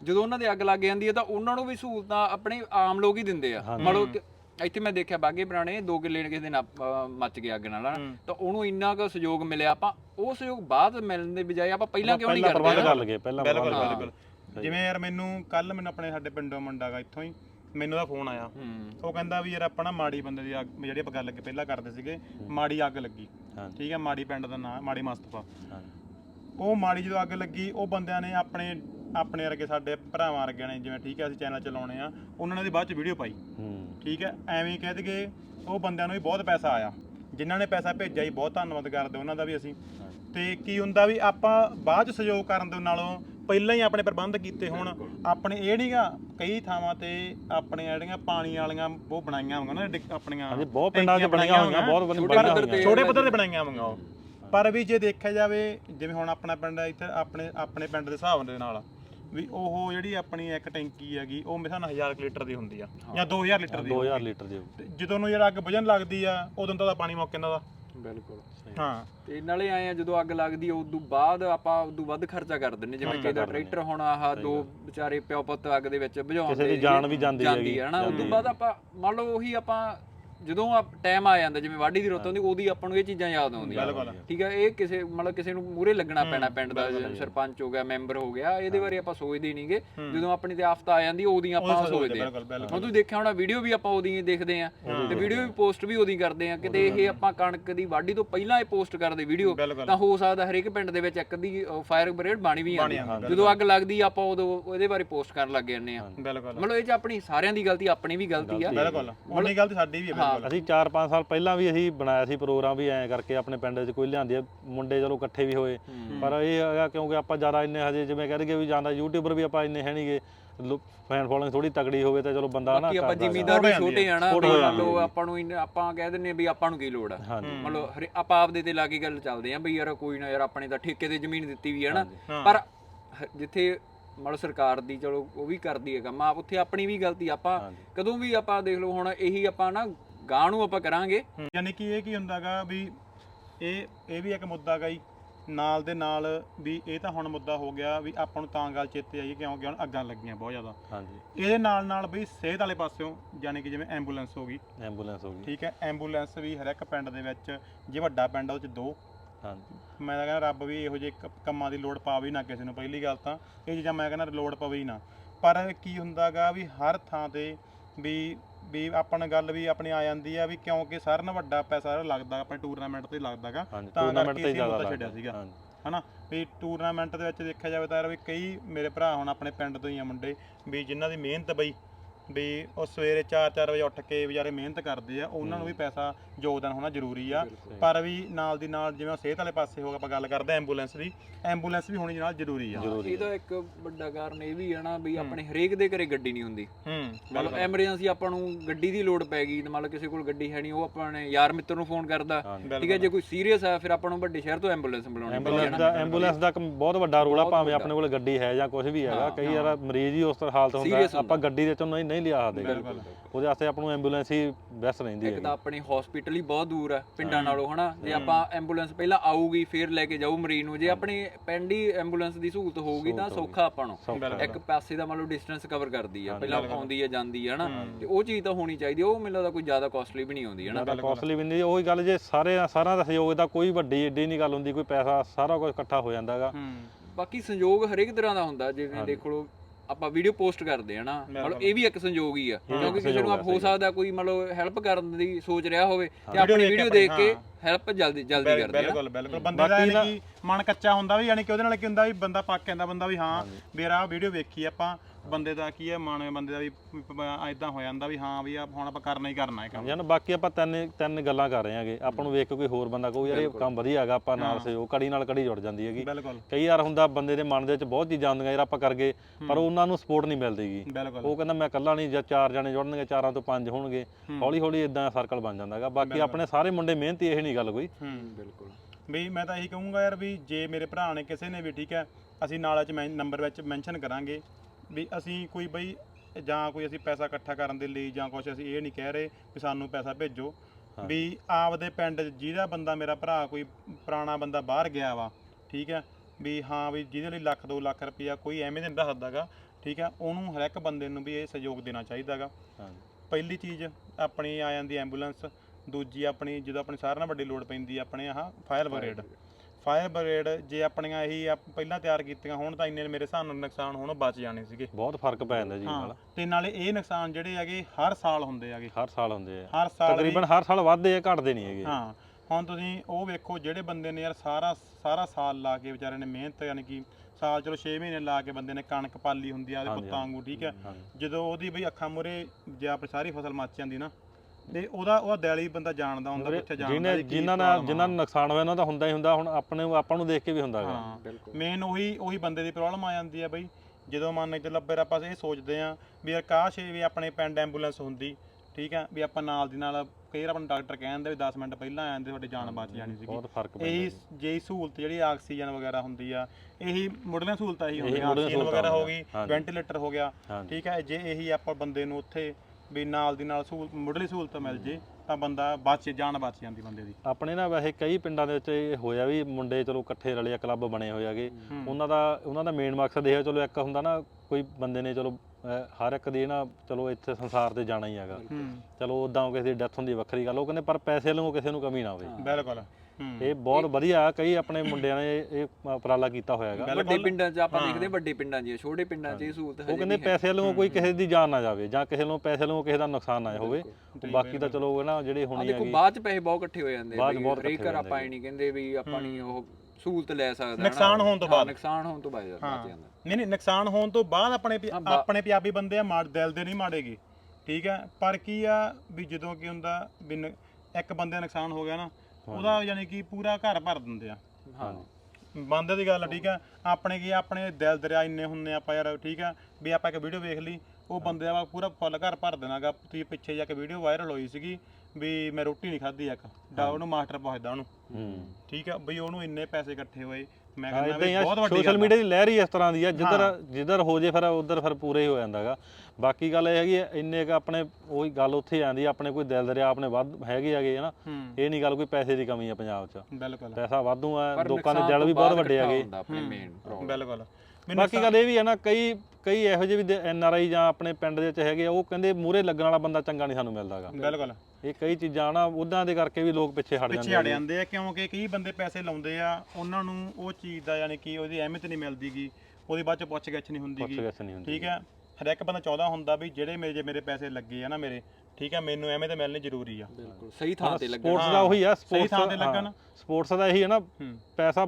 ਜਦੋਂ ਉਹਨਾਂ ਦੇ ਅੱਗ ਲੱਗ ਜਾਂਦੀ ਹੈ ਤਾਂ ਉਹਨਾਂ ਨੂੰ ਵੀ ਸਹੂਲਤਾਂ ਆਪਣੇ ਆਮ ਲੋਕ ਹੀ ਦਿੰਦੇ ਆ। ਮਤਲਬ ਇੱਥੇ ਮੈਂ ਦੇਖਿਆ ਬਾਗੇ ਪੁਰਾਣੇ ਦੋ ਕਿੱਲੇ ਕਿਸੇ ਦੇ ਨੱਪ- ਅਹ ਮੱਚ ਗਿਆ ਅੱਗ ਨਾਲ ਹਨਾ। ਤਾਂ ਉਹਨੂੰ ਇੰਨਾ ਕੁ ਸਹਿਯੋਗ ਮਿਲਿਆ ਆਪਾਂ ਉਹ ਸਹਿਯੋਗ ਬਾਅਦ ਮਿਲਣ ਦੇ ਬਜਾਏ ਆਪਾਂ ਪਹਿਲਾਂ ਕਿਉਂ ਨਹੀਂ ਪਹਿਲਾਂ ਪ੍ਰਬੰਧ ਕਰਦੇ ਕਰ ਲਗੇ ਪਹਿਲਾਂ ਬਿਲਕੁਲ ਪ੍ਰਬੰਧ ਬਿਲਕੁਲ ਜਿਵੇਂ ਯਾਰ ਮੈਨੂੰ ਕੱਲ ਮੈਨੂੰ ਆਪਣੇ ਸਾਡੇ ਪਿੰਡੋਂ ਮੁੰਡਾ ਗਾ ਇੱਥੋਂ ਹੀ ਮੈਨੂੰ ਦਾ ਫੋਨ ਆਇਆ। ਹੂੰ। ਉਹ ਕਹਿੰਦਾ ਵੀ ਯਾਰ ਆਪਾਂ ਨਾ ਮਾੜੀ ਬੰਦੇ ਦੀ ਅੱਗ ਜਿਹੜੀ ਆਪਾਂ ਗੱਲ ਅੱਗੇ ਪਹਿਲਾਂ ਕਰਦੇ ਸੀਗੇ ਮਾੜੀ ਅੱਗ ਲੱਗੀ। ਹਾਂਜੀ ਠੀਕ ਹੈ ਮਾੜੀ ਪਿੰਡ ਦਾ ਨਾਂ ਮਾੜੀ ਮਸਤਫਾ। ਉਹ ਮਾੜੀ ਜਦੋਂ ਅੱਗ ਲੱਗੀ ਉਹ ਬੰਦਿਆਂ ਨੇ ਆਪਣੇ ਆਪਣੇ ਵਰਗੇ ਸਾਡੇ ਭਰਾਵਾਂ ਵਰਗਿਆਂ ਨੇ ਜਿਵੇਂ ਠੀਕ ਹੈ ਅਸੀਂ ਚੈਨਲ ਚਲਾਉਣੇ ਆ ਉਹਨਾਂ ਨੇ ਦੀ ਬਾਅਦ ਚ ਵੀਡੀਓ ਪਾਈ। ਹੂੰ। ਠੀਕ ਹੈ ਐਵੇਂ ਹੀ ਕਹਿ ਦਈਏ ਉਹ ਬੰਦਿਆਂ ਨੂੰ ਵੀ ਬਹੁਤ ਪੈਸਾ ਆਇਆ। ਜਿਨ੍ਹਾਂ ਨੇ ਪੈਸਾ ਭੇਜਿਆ ਜੀ ਬਹੁਤ ਧੰਨਵਾਦ ਕਰਦੇ ਉਹਨਾਂ ਦਾ ਵੀ ਅਸੀਂ। ਤੇ ਕੀ ਹੁੰਦਾ ਵੀ ਆਪਾਂ ਬਾਅਦ ਚ ਸਹਿਯੋਗ ਕਰਨ ਦੇ ਨਾਲੋਂ ਪਹਿਲਾਂ ਹੀ ਆਪਣੇ ਪ੍ਰਬੰਧ ਕੀਤੇ ਹੋਣ। ਆਪਣੇ ਇਹ ਨਹੀਂਗਾ ਕਈ ਥਾਵਾਂ ਤੇ ਆਪਣੇ ਜਿਹੜੀਆਂ ਪਾਣੀ ਵਾਲੀਆਂ ਉਹ ਬਣਾਈਆਂ ਹੋਈਆਂ ਨਾ ਡਿੱਕ- ਆਪਣੀਆਂ ਹਾਂਜੀ ਬਹੁਤ ਪਿੰਡਾਂ 'ਚ ਟੈਂਕੀਆਂ ਬਣੀਆਂ ਹੋਈਆਂ ਬਹੁਤ ਬਣੀਆਂ ਹੋਈਆਂ ਤੇ ਛੋਟੇ ਪੱਧਰ ਤੇ ਬਣਾਈਆਂ ਉਹ। ਪਰ ਵੀ ਜੇ ਦੇਖਿਆ ਜਾਵੇ ਜਿਵੇਂ ਹੁਣ ਆਪਣਾ ਪਿੰਡ ਹੈ ਇੱਥੇ ਆਪਣੇ ਆਪਣੇ ਪਿੰਡ ਦੇ ਹਿਸਾਬ ਦੇ ਨਾਲ। ਵੀ ਉਹ ਜਿਹੜੀ ਆਪਣੀ ਇੱਕ ਟੈਂਕੀ ਹੈਗੀ ਉਹ ਮੇਰੇ ਨਾਲ 1000 ਲੀਟਰ ਦੀ ਹੁੰਦੀ ਆ ਜਾਂ 2000 ਲੀਟਰ ਦੀ 2000 ਲੀਟਰ ਦੀ ਤੇ ਜਦੋਂ ਨੂੰ ਯਾਰ ਅੱਗ ਬੁਝਣ ਲੱਗਦੀ ਆ ਉਦੋਂ ਤਾਂ ਪਾਣੀ ਮੁੱਕ ਜਾਂਦਾ ਦਾ ਬਿਲਕੁਲ ਹਾਂ। ਤੇ ਨਾਲੇ ਆਏ ਆ ਜਦੋਂ ਅੱਗ ਲੱਗਦੀ ਆ ਉਦੋਂ ਬਾਅਦ ਆਪਾਂ ਉਦੋਂ ਵੱਧ ਖਰਚਾ ਕਰ ਦਿੰਨੇ ਜਿਵੇਂ ਕਿ ਇਹਦਾ ਟਰੈਕਟਰ ਹੁਣ ਆਹ ਦੋ ਵਿਚਾਰੇ ਪਿਓ ਪੁੱਤ ਅੱਗ ਦੇ ਵਿੱਚ ਬੁਝਾਉਣ ਕਿਸੇ ਦੀ ਜਾਨ ਵੀ ਜਾਂਦੀ ਜਾਂਦੀ ਹੈਗੀ ਹੈ ਨਾ ਉਦੋਂ ਬਾਅਦ ਆਪਾਂ ਮੰਨ ਲਓ ਉਹੀ ਆਪਾਂ ਜਦੋਂ ਆ ਟਾਈਮ ਆ ਜਾਂਦਾ ਜਿਵੇਂ ਵਾਢੀ ਦੀ ਰੁੱਤ ਆਉਂਦੀ ਉਹਦੀ ਆਪਾਂ ਨੂੰ ਇਹ ਚੀਜ਼ਾਂ ਯਾਦ ਆਉਂਦੀਆਂ। ਠੀਕ ਹੈ ਇਹ ਕਿਸੇ ਮਤਲਬ ਕਿਸੇ ਨੂੰ ਮੂਰੇ ਲੱਗਣਾ ਪੈਣਾ ਪਿੰਡ ਦਾ ਸਰਪੰਚ ਹੋ ਗਿਆ ਮੈਂਬਰ ਹੋ ਗਿਆ ਇਹਦੇ ਬਾਰੇ ਆਪਾਂ ਸੋਚਦੇ ਨਹੀਂਗੇ ਜਦੋਂ ਆਪਣੀ ਤੇ ਆਫਤ ਆ ਜਾਂਦੀ ਉਹਦੀਆਂ ਆਪਾਂ ਸੋਚਦੇ ਆ ਹੁਣ ਤੁਸੀਂ ਦੇਖਿਆ ਹੋਣਾ ਵੀਡੀਓ ਵੀ ਆਪਾਂ ਉਹਦੀ ਹੀ ਦੇਖਦੇ ਆ। ਤੇ ਵੀਡੀਓ ਵੀ ਪੋਸਟ ਵੀ ਉਹਦੀ ਕਰਦੇ ਆ। ਕਿਤੇ ਇਹ ਆਪਾਂ ਕਣਕ ਦੀ ਵਾਢੀ ਤੋਂ ਪਹਿਲਾਂ ਇਹ ਪੋਸਟ ਕਰਦੇ ਵੀਡੀਓ। ਤਾਂ ਹੋ ਸਕਦਾ ਹਰੇਕ ਪਿੰਡ ਦੇ ਵਿੱਚ ਇੱਕ ਦੀ ਫਾਇਰ ਬ੍ਰਿਗੇਡ ਬਣੀ ਵੀ ਜਾਂਦੀ। ਆ ਜਦੋਂ ਅੱਗ ਲੱਗਦੀ ਆ, ਆਪਾਂ ਉਦੋਂ ਉਹਦੇ ਬਾਰੇ ਪੋਸਟ ਕਰਨ ਲੱਗ ਜਾਂਦੇ ਆ। ਮਤਲਬ ਇਹ ਚ ਆਪਣੀ ਸਾਰਿਆਂ ਦੀ ਗਲਤੀ ਆਪਣੀ ਵੀ ਗਲਤੀ ਆ। ਬਿਲਕੁਲ। ਉਨੀ ਗੱਲ ਤੇ ਸਾਡੀ ਵੀ ਹੈ ਅਸੀਂ 4-5 ਸਾਲ ਪਹਿਲਾਂ ਵੀ ਅਸੀਂ ਬਣਾਇਆ ਸੀ ਪ੍ਰੋਗਰਾਮ ਵੀ ਐਂ ਕਰਕੇ ਆਪਣੇ ਪਿੰਡ 'ਚ ਕੋਈ ਲਿਆਂਦੀ ਆ ਮੁੰਡੇ ਚਲੋ ਇਕੱਠੇ ਵੀ ਹੋਏ। ਪਰ ਇਹ ਹੈਗਾ ਕਿਉਂਕਿ ਆਪਾਂ ਜ਼ਿਆਦਾ ਇੰਨੇ ਹਜੇ ਜਿਵੇਂ ਕਹਿ ਦਈਏ ਵੀ ਜਾਂਦਾ ਯੂਟਿਊਬਰ ਵੀ ਆਪਾਂ ਇੰਨੇ ਹੈ ਨਹੀਂਗੇ ਫੈਨ ਫੋਲੋਇੰਗ ਥੋੜੀ ਤਗੜੀ ਹੋਵੇ ਤਾਂ ਚਲੋ ਬੰਦਾ ਨਾ ਬਾਕੀ ਆਪਾਂ ਕਰਦਾ। ਜ਼ਿਮੀਦਾਰ ਵੀ ਛੋਟੇ ਆ ਨਾ ਵੀ ਮੰਨ ਲਓ ਆਪਾਂ ਨੂੰ ਇੰਨੇ- ਆਪਾਂ ਕਹਿ ਦਿੰਨੇ ਵੀ ਆਪਾਂ ਨੂੰ ਕੀ ਲੋੜ ਆ। ਮਤਲਬ ਹਰੇ- ਆਪਾਂ ਆਪਦੇ ਤੇ ਲਾ ਕੇ ਗੱਲ ਚੱਲਦੇ ਆ ਵੀ ਯਾਰ ਕੋਈ ਨਾ ਯਾਰ ਆਪਣੇ ਤਾਂ ਠੇਕੇ ਤੇ ਜ਼ਮੀਨ ਦਿੱਤੀ ਵੀ ਹੈ ਨਾ। ਪਰ ਹ- ਜਿੱਥੇ ਮਤਲਬ ਸਰਕਾਰ ਦੀ ਚਲੋ ਉਹ ਵੀ ਕਰਦੀ ਹੈ ਕੰਮ ਆ ਉੱਥੇ ਆਪਣੀ ਵੀ ਗਲਤੀ ਆਪਾਂ ਕਦੋਂ ਵੀ ਆਪਾਂ ਦੇਖ ਲਓ ਹੁਣ ਇਹੀ ਆਪਾਂ ਨਾ ਗਾਂ ਨੂੰ ਆਪਾਂ ਕਰਾਂਗੇ। ਯਾਨੀ ਕਿ ਇਹ ਕੀ ਹੁੰਦਾਗਾ ਵੀ ਇਹ ਇਹ ਵੀ ਇੱਕ ਮੁੱਦਾ ਗਾ ਜੀ। ਨਾਲ ਦੇ ਨਾਲ ਵੀ ਇਹ ਤਾਂ ਹੁਣ ਮੁੱਦਾ ਹੋ ਗਿਆ ਵੀ ਆਪਾਂ ਨੂੰ ਤਾਂ ਗੱਲ ਚੇਤੇ ਆਈ ਕਿਉਂਕਿ ਹੁਣ ਅੱਗਾਂ ਲੱਗੀਆਂ ਬਹੁਤ ਜ਼ਿਆਦਾ। ਹਾਂਜੀ। ਇਹਦੇ ਨਾਲ ਨਾਲ ਬਈ ਸਿਹਤ ਵਾਲੇ ਪਾਸਿਓਂ ਯਾਨੀ ਕਿ ਜਿਵੇਂ ਐਂਬੂਲੈਂਸ ਹੋ ਗਈ। ਐਂਬੂਲੈਂਸ ਹੋ ਗਈ। ਠੀਕ ਹੈ ਐਂਬੂਲੈਂਸ ਵੀ ਹਰ ਇੱਕ ਪਿੰਡ ਦੇ ਵਿੱਚ ਜੇ ਵੱਡਾ ਪਿੰਡ ਆ ਉਹ ਚ ਦੋ। ਹਾਂਜੀ। ਮੈਂ ਤਾਂ ਕਹਿੰਦਾ ਰੱਬ ਵੀ ਇਹੋ ਜਿਹੇ ਕੰਮਾਂ ਦੀ ਲੋੜ ਪਾਵੇ ਨਾ ਕਿਸੇ ਨੂੰ ਪਹਿਲੀ ਗੱਲ ਤਾਂ। ਇਹ ਚੀਜ਼ਾਂ ਮੈਂ ਕਹਿੰਦਾ ਲੋੜ ਪਵੇ ਹੀ ਨਾ। ਪਰ ਕੀ ਹੁੰਦਾਗਾ ਵੀ ਹਰ ਥਾਂ ਤੇ ਵੀ ਵੀ ਆਪਾਂ ਨੂੰ ਗੱਲ ਵੀ ਆਪਣੀ ਆ ਜਾਂਦੀ ਆ ਵੀ ਕਿਉਂਕਿ ਸਾਰਿਆਂ ਨਾਲੋਂ ਵੱਡਾ ਪੈਸਾ ਲੱਗਦਾ ਆਪਣੇ ਟੂਰਨਾਮੈਂਟ ਤੇ ਲੱਗਦਾਗਾ ਤਾਂ ਟੂਰਨਾਮੈਂਟ ਕਰਕੇ ਤੇ ਜ਼ਿਆਦਾ ਛੱਡਿਆ ਸੀਗਾ ਹਨਾ? ਵੀ ਟੂਰਨਾਮੈਂਟ ਦੇ ਵਿੱਚ ਦੇਖਿਆ ਜਾਵੇ ਤਾਂ ਯਾਰ ਵੀ ਕਈ ਮੇਰੇ ਭਰਾ ਹੁਣ ਆਪਣੇ ਪਿੰਡ ਤੋਂ ਹੀ ਆ ਮੁੰਡੇ ਵੀ ਜਿਨ੍ਹਾਂ ਦੀ ਮਿਹਨਤ ਬਈ ਵੀ ਉਹ ਸਵੇਰੇ 4-4 ਵਜੇ ਉੱਠ ਕੇ ਵਿਚਾਰੇ ਮਿਹਨਤ ਕਰਦੇ ਆ ਉਹਨਾਂ ਨੂੰ ਵੀ ਪੈਸਾ ਯੋਗਦਾਨ ਹੋਣਾ ਜ਼ਰੂਰੀ ਆ। ਪਰ ਵੀ ਨਾਲ ਦੀ ਨਾਲ ਜਿਵੇਂ ਸਿਹਤ ਵਾਲੇ ਪਾਸੇ ਹੋ ਆਪਾਂ ਗੱਲ ਕਰਦੇ ਐਂਬੂਲੈਂਸ ਦੀ ਐਂਬੂਲੈਂਸ ਵੀ ਹੋਣੀ ਨਾਲ ਜ਼ਰੂਰੀ ਆ। ਇਹਦਾ ਇੱਕ ਵੱਡਾ ਕਾਰਨ ਇਹ ਵੀ ਹੈ ਨਾ ਵੀ ਆਪਣੇ ਹਰੇਕ ਦੇ ਘਰੇ ਗੱਡੀ ਨਹੀਂ ਹੁੰਦੀ। ਹੂੰ ਮਤਲਬ ਐਮਰਜੈਂਸੀ ਆਪਾਂ ਨੂੰ ਗੱਡੀ ਦੀ ਲੋੜ ਪੈ ਗਈ ਲਓ ਕਿਸੇ ਕੋਲ ਗੱਡੀ ਹੈ ਨਹੀਂ ਉਹ ਆਪਣੇ ਯਾਰ ਮਿੱਤਰ ਨੂੰ ਫੋਨ ਕਰਦਾ। ਠੀਕ ਹੈ ਜੇ ਕੋਈ ਸੀਰੀਅਸ ਆ ਫਿਰ ਆਪਾਂ ਨੂੰ ਵੱਡੇ ਸ਼ਹਿਰ ਤੋਂ ਐਂਬੂਲੈਂਸ ਬੁਲਾਉਣੀ ਪੈਂਦੀ ਹੈ ਐਂਬੂਲੈਂਸ ਦਾ ਐਂਬੂਲੈਂਸ ਦਾ ਬਹੁਤ ਵੱਡਾ ਰੋਲ ਆ ਭਾਵੇਂ ਆਪਣੇ ਕੋਲ ਗੱਡੀ ਹੈ ਜਾਂ ਕੁਝ ਵੀ ਹੈਗਾ। ਕਈ ਵਾਰ ਮਰੀਜ਼ ਹੀ ਉਸ ਤਰ੍ਹਾਂ ਹਾਲਤ ਹੁੰਦਾ ਆਪਾਂ ਗੱਡੀ ਦੇ ਚੋਂ ਨਹੀਂ ਨਹੀਂ ਲਿਆ ਸਕਦੇ। ਉਹਦੇ ਵਾਸਤੇ ਆਪਾਂ ਨੂੰ ਐਂਬੂਲੈਂਸ ਹੀ ਬੈਸਟ ਰਹਿੰਦੀ ਇੱਕ ਹੈ ਤਾਂ ਆਪਣੀ ਹਸਪੀਟਲ ਹੀ ਬਹੁਤ ਦੂਰ ਹੈ ਪਿੰਡਾਂ ਨਾਲੋਂ ਹਨਾ? ਜੇ ਆਪਾਂ ਐਂਬੂਲੈਂਸ ਪਹਿਲਾਂ ਆਊਗੀ ਫਿਰ ਲੈ ਕੇ ਜਾਊ ਮਰੀਜ਼ ਨੂੰ। ਜੇ ਆਪਣੀ ਪਿੰਡ ਹੀ ਐਂਬੂਲੈਂਸ ਦੀ ਸਹੂਲਤ ਹੋਊਗੀ ਤਾਂ ਸੌਖਾ ਆਪਾਂ ਨੂੰ। ਇੱਕ ਪਾਸੇ ਦਾ ਮੰਨ ਲਓ ਡਿਸਟੈਂਸ ਕਵਰ ਕਰਦੀ ਆ ਪਹਿਲਾਂ ਆਉਂਦੀ ਹੈ ਜਾਂਦੀ ਹੈ ਹਨਾ? ਤੇ ਉਹ ਚੀਜ਼ ਤਾਂ ਹੋਣੀ ਚਾਹੀਦੀ ਆ, ਉਹ ਮੈਨੂੰ ਲੱਗਦਾ ਕੋਈ ਜ਼ਿਆਦਾ ਕਾਸਟਲੀ ਵੀ ਨਹੀਂ ਆਉਂਦੀ ਹਨਾ? ਜ਼ਿਆਦਾ ਕਾਸਟਲੀ ਵੀ ਨਹੀਂ। ਉਹੀ ਗੱਲ ਜੇ ਸਾਰੇ ਸਾਰਿਆਂ ਦਾ ਸਹਿਯੋਗ ਦਾ ਕੋਈ ਵੱਡੀ ਏਡੀ ਨਹੀਂ ਗੱਲ ਹੁੰਦੀ ਕੋਈ ਪੈਸਾ ਸਾਰਾ ਕੁਝ ਇਕੱਠਾ ਹੋ ਜਾਂਦਾਗਾ। ਹੂੰ। ਬਾਕੀ ਸੰਯੋਗ ਹਰੇਕ ਤਰ੍ਹਾਂ ਦਾ ਹੁੰਦਾ ਜਿਵੇਂ ਦੇਖ ਲਓ ਆਪਾਂ ਵੀਡੀਓ ਪੋਸਟ ਕਰਦੇ ਆ ਨਾ ਮਤਲਬ ਇਹ ਵੀ ਇੱਕ ਸੰਯੋਗ ਹੀ ਆ ਕਿਉਂਕਿ ਕਿਸੇ ਨੂੰ ਆਪ ਹੋ ਸਕਦਾ ਕੋਈ ਮਤਲਬ ਹੈਲਪ ਕਰਨ ਦੀ ਸੋਚ ਰਿਹਾ ਹੋਵੇ ਤੇ ਆਪਣੀ ਵੀਡੀਓ ਦੇਖ ਕੇ ਹੈਲਪ ਜਲਦੀ ਜਲਦੀ ਕਰਦੇ ਆ। ਬਿਲਕੁਲ ਬਿਲਕੁਲ। ਬੰਦੇ ਦਾ ਯਾਨੀ ਕਿ ਮਨ ਕੱਚਾ ਹੁੰਦਾ ਵੀ ਯਾਨੀ ਕਿ ਉਹਦੇ ਨਾਲ ਕੀ ਹੁੰਦਾ ਵੀ ਬੰਦਾ ਪੱਕ ਜਾਂਦਾ ਬੰਦਾ ਵੀ ਹਾਂ ਮੇਰਾ ਵੀਡੀਓ ਵੇਖੀ ਆਪਾਂ ਬੰਦੇ ਦਾ ਕੀ ਹੈ ਮਨ ਬੰਦੇ ਦਾ ਵੀ ਐਦਾਂ ਹੋ ਜਾਂਦਾ ਵੀ ਹਾਂ ਵੀ ਆ ਹੁਣ ਆਪਾਂ ਕਰਨਾ ਹੀ ਕਰਨਾ ਹੈ ਕੰਮ। ਜਨ ਬਾਕੀ ਆਪਾਂ ਤਿੰਨ ਤਿੰਨ ਗੱਲਾਂ ਕਰ ਰਹੇ ਹਾਂਗੇ। ਆਪਾਂ ਨੂੰ ਵੇਖ ਕੇ ਕੋਈ ਹੋਰ ਬੰਦਾ ਕਹੂ ਯਾਰ ਇਹ ਕੰਮ ਵਧੀਆ ਹੈਗਾ ਆਪਾਂ ਨਾਲ ਸਹਿਯੋਗ ਕੜੀ ਨਾਲ ਕੜੀ ਜੁੜ ਜਾਂਦੀ ਹੈਗੀ। ਬਿਲਕੁਲ। ਕਈ ਵਾਰ ਹੁੰਦਾ ਬੰਦੇ ਦੇ ਮਨ ਦੇ ਵਿੱਚ ਬਹੁਤ ਚੀਜ਼ਾਂ ਆਉਂਦੀਆਂ ਯਾਰ ਆਪਾਂ ਕਰ ਗਏ ਪਰ ਉਹਨਾਂ ਨੂੰ ਸਪੋਰਟ ਨਹੀਂ ਮਿਲਦੀਗੀ। ਉਹ ਕਹਿੰਦਾ ਮੈਂ ਇਕੱਲਾ ਨਹੀਂ ਜਾਂ ਚਾਰ ਜਣੇ ਜੁੜਨਗੇ ਚਾਰਾਂ ਤੋਂ ਪੰਜ ਹੋਣਗੇ। ਹੌਲੀ ਹੌਲੀ ਇਦਾਂ ਸਰਕਲ ਬਣ ਜਾਂਦਾਗਾ ਬਾਕੀ ਆਪਣੇ ਸਾਰੇ ਮੁੰਡੇ ਮਿਹਨਤੀ ਇਹ ਨਹੀਂ ਗੱਲ ਕੋਈ? ਹੂੰ ਬਿਲਕੁਲ। ਵੀ ਮੈਂ ਤਾਂ ਇਹੀ ਕਹੂੰਗਾ ਯਾਰ ਵੀ ਜੇ ਮੇਰੇ ਭਰਾ ਨੇ ਕਿਸੇ ਨੇ ਵੀ ਠੀਕ ਹੈ ਅਸੀਂ ਨਾਲ ਚ ਮੈਂ ਨੰਬਰ ਵਿੱਚ ਮੈਂਸ਼ਨ ਕਰਾਂਗੇ ਵੀ ਅਸੀਂ ਕੋਈ ਬਈ ਜਾਂ ਕੋਈ ਅਸੀਂ ਪੈਸਾ ਇਕੱਠਾ ਕਰਨ ਦੇ ਲਈ ਜਾਂ ਕੁਝ ਅਸੀਂ ਇਹ ਨਹੀਂ ਕਹਿ ਰਹੇ ਵੀ ਸਾਨੂੰ ਪੈਸਾ ਭੇਜੋ ਵੀ ਆਪਦੇ ਪਿੰਡ 'ਚ ਜਿਹਦਾ ਬੰਦਾ ਮੇਰਾ ਭਰਾ ਕੋਈ ਪੁਰਾਣਾ ਬੰਦਾ ਬਾਹਰ ਗਿਆ ਵਾ ਠੀਕ ਹੈ ਵੀ ਹਾਂ ਵੀ ਜਿਹਦੇ ਲਈ ਲੱਖ 2 ਲੱਖ ਰੁਪਇਆ ਕੋਈ ਐਵੇਂ ਦੇ ਨਹੀਂ ਰੱਖਦਾਗਾ ਠੀਕ ਹੈ ਉਹਨੂੰ ਹਰ ਇੱਕ ਬੰਦੇ ਨੂੰ ਵੀ ਇਹ ਸਹਿਯੋਗ ਦੇਣਾ ਚਾਹੀਦਾਗਾ ਪਹਿਲੀ ਚੀਜ਼ ਆਪਣੀ ਆ ਜਾਂਦੀ ਐਂਬੂਲੈਂਸ ਦੂਜੀ ਆਪਣੀ ਜਦੋਂ ਆਪਣੀ ਸਾਰਿਆਂ ਨਾਲੋਂ ਵੱਡੀ ਲੋੜ ਪੈਂਦੀ ਆ ਆਪਣੇ ਆਹ ਫਾਇਰ ਬ੍ਰਿਗੇਡ ਫਾਇਰ ਬ੍ਰਿਗੇਡ ਜੇ ਆਪਣੀਆਂ ਇਹੀ ਪਹਿਲਾਂ ਤਿਆਰ ਕੀਤੀਆਂ ਹੁਣ ਤਾਂ ਇੰਨੇ ਮੇਰੇ ਹਿਸਾਬ ਨਾਲ ਨੁਕਸਾਨ ਹੋਣੋਂ ਬਚ ਜਾਣੇ ਸੀਗੇ। ਬਹੁਤ ਫ਼ਰਕ ਪੈ ਜਾਂਦਾ ਜੀ ਹਾਂ ਨਾਲ। ਤੇ ਨਾਲੇ ਇਹ ਨੁਕਸਾਨ ਜਿਹੜੇ ਹੈਗੇ ਹਰ ਸਾਲ ਹੁੰਦੇ ਹੈਗੇ। ਹਰ ਸਾਲ ਹੁੰਦੇ ਆ। ਹਰ ਸਾਲ ਤਕਰੀਬਨ ਹਰ ਸਾਲ ਵੱਧਦੇ ਆ ਘਟਦੇ ਨਹੀਂ ਹੈਗੇ। ਹਾਂ ਹੁਣ ਤੁਸੀਂ ਉਹ ਵੇਖੋ ਜਿਹੜੇ ਬੰਦੇ ਨੇ ਯਾਰ ਸਾਰਾ ਸਾਰਾ ਸਾਲ ਲਾ ਕੇ ਵਿਚਾਰੇ ਨੇ ਮਿਹਨਤ ਯਾਨੀ ਕਿ ਸਾਲ ਚਲੋ 6 ਮਹੀਨੇ ਲਾ ਕੇ ਬੰਦੇ ਨੇ ਕਣਕ ਪਾਲੀ ਹੁੰਦੀ ਆ ਉਹਦੇ ਪੁੱਤਾਂ ਵਾਂਗੂ ਠੀਕ ਹੈ। ਜਦੋਂ ਉਹਦੀ ਬਈ ਅੱਖਾਂ ਮੂਰੇ ਜੇ ਆਪਣੀ ਸਾਰੀ ਫਸਲ ਮੱਚ ਜਾਂਦੀ ਨਾ ਤੇ ਉਹਦਾ ਉਹਦਾ ਦਿਲ ਬੰਦਾ ਜਾਣਦਾ ਹੁੰਦਾ ਕਿੱਥੇ ਜਾਣਦਾ ਜਿਹਨੇ ਜੀ ਜਿਨ੍ਹਾਂ ਨਾਲ ਜਿਨ੍ਹਾਂ ਨੂੰ ਨੁਕਸਾਨ ਹੋਇਆ ਉਹਨਾਂ ਦਾ ਹੁੰਦਾ ਹੀ ਹੁੰਦਾ ਹੁਣ ਆਪਣੇ ਆਪਾਂ ਨੂੰ ਦੇਖ ਕੇ ਵੀ ਹੁੰਦਾ ਹੈਗਾ। ਹਾਂ ਬਿਲਕੁਲ। ਮੇਨ ਉਹੀ ਉਹੀ ਬੰਦੇ ਦੀ ਪ੍ਰੋਬਲਮ ਆ ਜਾਂਦੀ ਆ ਬਈ। ਜਦੋਂ ਮੰਨ ਕੇ ਲੱਭੇ ਆਪਾਂ ਇਹ ਸੋਚਦੇ ਆ ਵੀ ਯਾਰ ਕਾਸ਼ ਇਹ ਵੀ ਆਪਣੇ ਪਿੰਡ ਐਂਬੂਲੈਂਸ ਹੁੰਦੀ ਠੀਕ ਆ? ਵੀ ਆਪਾਂ ਨਾਲ ਦੀ ਨਾਲ ਕਈ ਵਾਰ ਆਪਣਾ ਡਾਕਟਰ ਕਹਿੰਦੇ ਵੀ 10 ਮਿੰਟ ਪਹਿਲਾਂ ਆ ਜਾਂਦੇ ਤੁਹਾਡੀ ਜਾਨ ਬਚ ਜਾਣੀ ਸੀਗੀ। ਬਹੁਤ ਫ਼ਰਕ ਪੈਂਦਾ ਇਹੀ ਜਿਹੀ ਸਹੂਲਤ ਜਿਹੜੀ ਆਕਸੀਜਨ ਵਗੈਰਾ ਹੁੰਦੀ ਆ ਇਹੀ ਮੁੱਢਲੀਆਂ ਸਹੂਲਤਾਂ ਹੀ ਹੁੰਦੀਆਂ। ਆਕਸੀਜਨ ਵਗੈਰਾ ਹੋ ਗਈ। ਵੈਂਟੀਲੇਟਰ ਹੋ ਗਿਆ। ਠੀਕ ਹੈ ਜੇ ਇਹੀ ਆਪਾਂ ਬੰਦੇ ਨੂੰ ਉੱਥੇ ਵੀ ਨਾਲ ਦੀ ਨਾਲ ਸਹੂਲਤ ਮੁੱਢਲੀ ਸਹੂਲਤ ਮਿਲ ਜੇ ਤਾਂ ਬੰਦਾ ਬਚ ਜਾਨ ਬਚ ਜਾਂਦੀ ਬੰਦੇ ਦੀ। ਆਪਣੇ ਨਾ ਵੈਸੇ ਕਈ ਪਿੰਡਾਂ ਦੇ ਵਿੱਚ ਇਹ ਹੋਇਆ ਵੀ ਮੁੰਡੇ ਚਲੋ ਇਕੱਠੇ ਰਲੇ ਆ ਕਲੱਬ ਬਣੇ ਹੋਏ ਹੈਗੇ। ਉਹਨਾਂ ਦਾ ਉਹਨਾਂ ਦਾ ਮੇਨ ਮਕਸਦ ਇਹ ਹੈ ਚਲੋ ਇੱਕ ਹੁੰਦਾ ਨਾ ਕੋਈ ਬੰਦੇ ਨੇ ਚਲੋ ਅਹ ਹਰ ਇੱਕ ਦੀ ਨਾ ਚਲੋ ਇੱਥੇ ਸੰਸਾਰ ਤੇ ਜਾਣਾ ਹੀ ਹੈਗਾ। ਚਲੋ ਉਦਾਂ ਕਿਸੇ ਦੀ ਡੈਥ ਹੁੰਦੀ ਵੱਖਰੀ ਗੱਲ ਉਹ ਕਹਿੰਦੇ ਪਰ ਪੈਸੇ ਵੱਲੋਂ ਕਿਸੇ ਨੂੰ ਕਮੀ ਨਾ ਹੋਵੇ। ਬਿਲਕੁਲ। ਇਹ ਬਹੁਤ ਵਧੀਆ ਕਈ ਆਪਣੇ ਮੁੰਡਿਆਂ ਨੇ ਇਹ ਉਪਰਾਲਾ ਕੀਤਾ ਹੋਇਆ ਹੈਗਾ ਵੱਡੇ ਪਿੰਡਾਂ 'ਚ ਆਪਾਂ ਦੇਖਦੇ ਹਾਂ ਵੱਡੇ ਪਿੰਡਾਂ 'ਚ ਛੋਟੇ ਪਿੰਡਾਂ 'ਚ ਇਹ ਸਹੂਲਤ ਉਹ ਹਜੇ ਕਹਿੰਦੇ ਪੈਸੇ ਵੱਲੋਂ ਕੋਈ ਕਿਸੇ ਦੀ ਜਾਨ ਨਾ ਜਾਵੇ ਜਾਂ ਕਿਸੇ ਨੂੰ ਪੈਸੇ ਵੱਲੋਂ ਕਿਸੇ ਦਾ ਨੁਕਸਾਨ ਨਾ ਹੋਵੇ। ਬਾਕੀ ਤਾਂ ਚਲੋ ਨਾ ਜਿਹੜੇ ਹੋਣੀ ਦੇਖੋ ਹੈਗੀ ਬਾਅਦ 'ਚ ਪੈਸੇ ਬਹੁਤ ਇਕੱਠੇ ਹੋ ਜਾਂਦੇ ਆ ਹੋ ਆਪਾਂ ਇਹ ਨਹੀਂ ਕਹਿੰਦੇ ਵੀ ਆਪਾਂ ਨਹੀਂ ਉਹ ਸਹੂਲਤ ਲੈ ਸਕਦਾ। ਨੁਕਸਾਨ ਹੋਣ ਤੋਂ ਹਾਂ, ਬਾਅਦ। ਨੁਕਸਾਨ ਹੋਣ ਤੋਂ ਬਾਅਦ ਹਾਂ। ਜਾਂਦਾ। ਨਹੀਂ ਨਹੀਂ ਨੁਕਸਾਨ ਹੋਣ ਤੋਂ ਬਾਅਦ ਆਪਣੇ ਹਾਂ, ਆਪਣੇ ਪੰਜਾਬੀ ਬੰਦੇ ਆ ਮਾੜ ਦਿਲ ਦੇ ਨਹੀਂ ਮਾੜੇਗੇ। ਠੀਕ ਹੈ? ਪਰ ਕੀ ਆ ਵੀ ਜਦੋਂ ਕੀ ਹੁੰਦਾ ਇੱਕ ਬੰਦੇ ਦਾ ਨੁਕਸਾਨ ਹੋ ਗਿਆ ਨਾ ਉਹਦਾ ਯਾਨੀ ਕਿ ਪੂਰਾ ਘਰ ਭਰ ਦਿੰਦੇ ਆ। ਹਾਂ। ਬੰਦੇ ਦੀ ਗੱਲ ਆ, ਠੀਕ ਆ ਆਪਣੇ ਕੀ ਆ, ਆਪਣੇ ਦਿਲ ਦਰਿਆ ਇੰਨੇ ਹੁੰਨੇ ਆਪਾਂ ਯਾਰ ਠੀਕ ਆ? ਵੀ ਆਪਾਂ ਇੱਕ ਵੀਡੀਓ ਵੇਖ ਲਈ ਉਹ ਬੰਦੇ ਦਾ ਪੂਰਾ ਫੁੱਲ ਘਰ ਭਰ ਦੇਣਾਗਾ। ਤੁਸੀਂ ਪਿੱਛੇ ਜਾ ਕੇ ਵੀਡੀਓ ਵਾਇਰਲ ਹੋਈ ਸੀਗੀ ਵੀ ਮੈਂ ਰੋਟੀ ਨਹੀਂ ਖਾਧੀ ਇੱਕ। ਡਾ ਉਹਨੂੰ ਮਾਸਟਰ ਪੁੱਛਦਾ ਉਹਨੂੰ। ਹੂੰ। ਠੀਕ ਆ ਬਈ ਉਹਨੂੰ ਇੰਨੇ ਪੈਸੇ ਇਕੱਠੇ ਹੋਏ ਮੈਂ ਹਾਂ ਕਹਿੰਦਾ ਹੀ ਵੀ ਬਹੁਤ ਵੱਡੀ ਸੋਸ਼ਲ ਮੀਡੀਆ ਦੀ ਲਹਿਰ ਹੀ ਇਸ ਤਰ੍ਹਾਂ ਦੀ ਆ ਜਿੱਧਰ ਜਿੱਧਰ ਹੋ ਜੇ ਫਿਰ ਉਧਰ ਫਿਰ ਪੂਰੇ ਹੀ ਹੋ ਜਾਂਦਾਗਾ। ਬਾਕੀ ਗੱਲ ਇਹ ਹੈਗੀ ਆ, ਇੰਨੇ ਕ ਆਪਣੇ ਉਹੀ ਗੱਲ ਉੱਥੇ ਆਂਦੀ ਆਪਣੇ ਕੋਈ ਦਿਲ ਦਰਿਆ ਆਪਣੇ ਵੱਧ ਹੈਗੇ ਹੈਗੇ ਹਨਾ ਹੂੰ। ਇਹ ਨਹੀਂ ਗੱਲ ਕੋਈ ਪੈਸੇ ਦੀ ਕਮੀ ਆ ਪੰਜਾਬ 'ਚ। ਬਿਲਕੁਲ। ਪੈਸਾ ਵਾਧੂ ਆ ਲੋਕਾਂ ਦੇ ਦਿਲ ਵੀ ਬਹੁਤ ਵੱਡੇ ਹੈਗੇ। ਬਿਲਕੁਲ। ਬਾਕੀ ਗੱਲ ਇਹ ਵੀ ਹੈ ਨਾ ਕਈ ਕਈ ਇਹੋ ਜਿਹੇ ਵੀ ਐਨ ਆਰ ਆਈ ਜਾਂ ਆਪਣੇ ਪਿੰਡ ਦੇ ਵਿੱਚ ਹੈਗੇ ਆ, ਉਹ ਕਹਿੰਦੇ ਮੂਰੇ ਲੱਗਣ ਵਾਲਾ ਬੰਦਾ ਚੰਗਾ ਨਹੀਂ ਸਾਨੂੰ ਮਿਲਦਾਗਾ ਬਿਲਕੁਲ। ਇਹ ਕਈ ਚੀਜ਼ਾਂ ਨਾ ਉਦਾਂ ਦੇ ਕਰਕੇ ਵੀ ਲੋਕ ਪਿੱਛੇ ਹਟ ਪਿੱਛੇ ਜਾਂਦੇ ਹਟ ਜਾਂਦੇ ਆ ਕਿਉਂਕਿ ਕਈ ਬੰਦੇ ਪੈਸੇ ਲਾਉਂਦੇ ਆ ਉਹਨਾਂ ਨੂੰ ਉਹ ਚੀਜ਼ ਦਾ ਯਾਨੀ ਕਿ ਉਹਦੀ ਅਹਿਮੀਅਤ ਨਹੀਂ ਮਿਲਦੀਗੀ ਉਹਦੀ ਬਾਅਦ ਚ ਪੁੱਛ ਗਿੱਛ ਨਹੀਂ ਹੁੰਦੀਗੀ ਪੁੱਛ ਨਹੀਂ ਹੁੰਦੀ ਠੀਕ ਹੈ? ਹਰ ਇੱਕ ਬੰਦਾ ਚਾਹੁੰਦਾ ਹੁੰਦਾ ਵੀ ਜਿਹੜੇ ਮੇਰੇ ਜੇ ਮੇਰੇ ਪੈਸੇ ਲੱਗੇ ਆ ਨਾ ਮੇਰੇ ਠੀਕ ਹੈ ਮੈਨੂੰ ਐਵੇਂ ਤੇ ਮਿਲਣੇ ਜ਼ਰੂਰੀ ਆ। ਬਿਲਕੁਲ ਸਹੀ ਥਾਂ ਤੇ ਲੱਗਣਾ। ਸਪੋਰਟਸ ਦਾ ਉਹੀ ਆ ਸਹੀ ਥਾਂ ਸਪੋਰਟਸ ਤੇ ਲੱਗਣ। ਸਪੋਰਟਸ ਦਾ ਇਹੀ ਹੈ ਨਾ ਹੂੰ। ਪੈਸਾ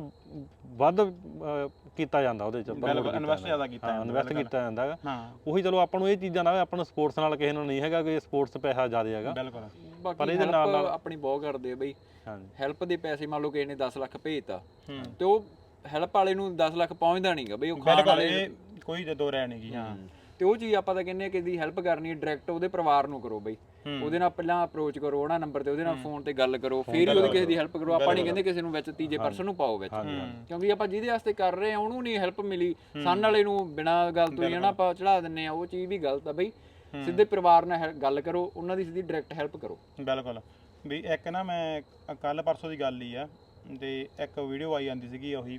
ਵੱਧ ਅਹ, ਕੀਤਾ ਜਾਂਦਾ ਉਹਦੇ ਚ ਬਿਲਕੁਲ ਇਨਵੈਸਟ ਜ਼ਿਆਦਾ ਕੀਤਾ ਹਾਂ ਜਾਂਦਾ, ਇਨਵੈਸਟ। ਕੀਤਾ ਜਾਂਦਾ ਹੈਗਾ ਹਾਂ। ਉਹੀ ਚਲੋ ਆਪਾਂ ਨੂੰ ਇਹ ਚੀਜ਼ਾਂ ਨਾਲ ਆਪਾਂ ਨੂੰ ਸਪੋਰਟਸ ਨਾਲ ਕਿਸੇ ਨੂੰ ਨਹੀਂ ਹੈਗਾ ਕਿ ਸਪੋਰਟਸ ਪੈਸਾ ਜ਼ਿਆਦਾ ਹੈਗਾ। ਬਿਲਕੁਲ। ਬਾਕੀ ਇਹਦੇ ਨਾਲ- ਨਾਲ- ਆਪਣੀ ਬਹੁਤ ਕਰਦੇ ਆ ਬਈ। ਹਾਂਜੀ। ਹੈਲਪ ਦੇ ਪੈਸੇ ਮੰਨ ਲਓ ਕਿਸੇ ਨੇ 10 ਲੱਖ ਭੇਜਤਾ ਹੂੰ। ਤੇ ਉਹ ਹੈਲਪ ਵਾਲੇ ਨੂੰ 10 ਲੱਖ ਪਹੁੰਚਦਾ ਨਹੀਂਗਾ ਬਈ ਉਹ ਖਾਣ ਵਾਲੇ ਕੋਈ ਦੋ ਰਹਿ ਨਹੀਂਗੀ ਹਾਂ। ਤੇ ਉਹ ਚੀਜ਼ ਆਪਾਂ ਤਾਂ ਕਹਿੰਦੇ ਆ ਕਿ ਦੀ ਹੈਲਪ ਕਰਨੀ ਹੈ ਡਾਇਰੈਕਟ ਉਹਦੇ ਪਰਿਵਾਰ ਨੂੰ ਕਰੋ ਬਈ। ਉਹਦੇ ਨਾਲ ਪਹਿਲਾਂ ਅਪਰੋਚ ਕਰੋ ਉਹਨਾਂ ਨੰਬਰ ਤੇ ਉਹਦੇ ਨਾਲ ਫੋਨ ਤੇ ਗੱਲ ਕਰੋ ਫਿਰ ਹੀ ਉਹਦੀ ਕਿਸੇ ਦੀ ਹੈਲਪ ਕਰੋ। ਆਪਾਂ ਨਹੀਂ ਕਹਿੰਦੇ ਕਿਸੇ ਨੂੰ ਵਿੱਚ ਤੀਜੇ ਪਰਸਨ ਨੂੰ ਪਾਓ ਵਿੱਚ। ਕਿਉਂਕਿ ਆਪਾਂ ਜਿਹਦੇ ਵਾਸਤੇ ਕਰ ਰਹੇ ਆ ਉਹਨੂੰ ਨਹੀਂ ਹੈਲਪ ਮਿਲੀ। ਸਾਨ ਵਾਲੇ ਨੂੰ ਬਿਨਾਂ ਗੱਲ ਤੋਂ ਹੀ ਹਨਾ ਆਪਾਂ ਚੜਾ ਦਿੰਨੇ ਆ ਉਹ ਚੀਜ਼ ਵੀ ਗਲਤ ਆ ਬਈ। ਸਿੱਧੇ ਪਰਿਵਾਰ ਨਾਲ ਗੱਲ ਕਰੋ ਉਹਨਾਂ ਦੀ ਸਿੱਧੀ ਡਾਇਰੈਕਟ ਹੈਲਪ ਕਰੋ। ਬਿਲਕੁਲ। ਵੀ ਇੱਕ ਨਾ ਮੈਂ ਕੱਲ ਪਰਸੋਂ ਦੀ ਗੱਲ ਹੀ ਆ ਤੇ ਇੱਕ ਵੀਡੀਓ ਆਈ ਜਾਂਦੀ ਸੀਗੀ ਉਹੀ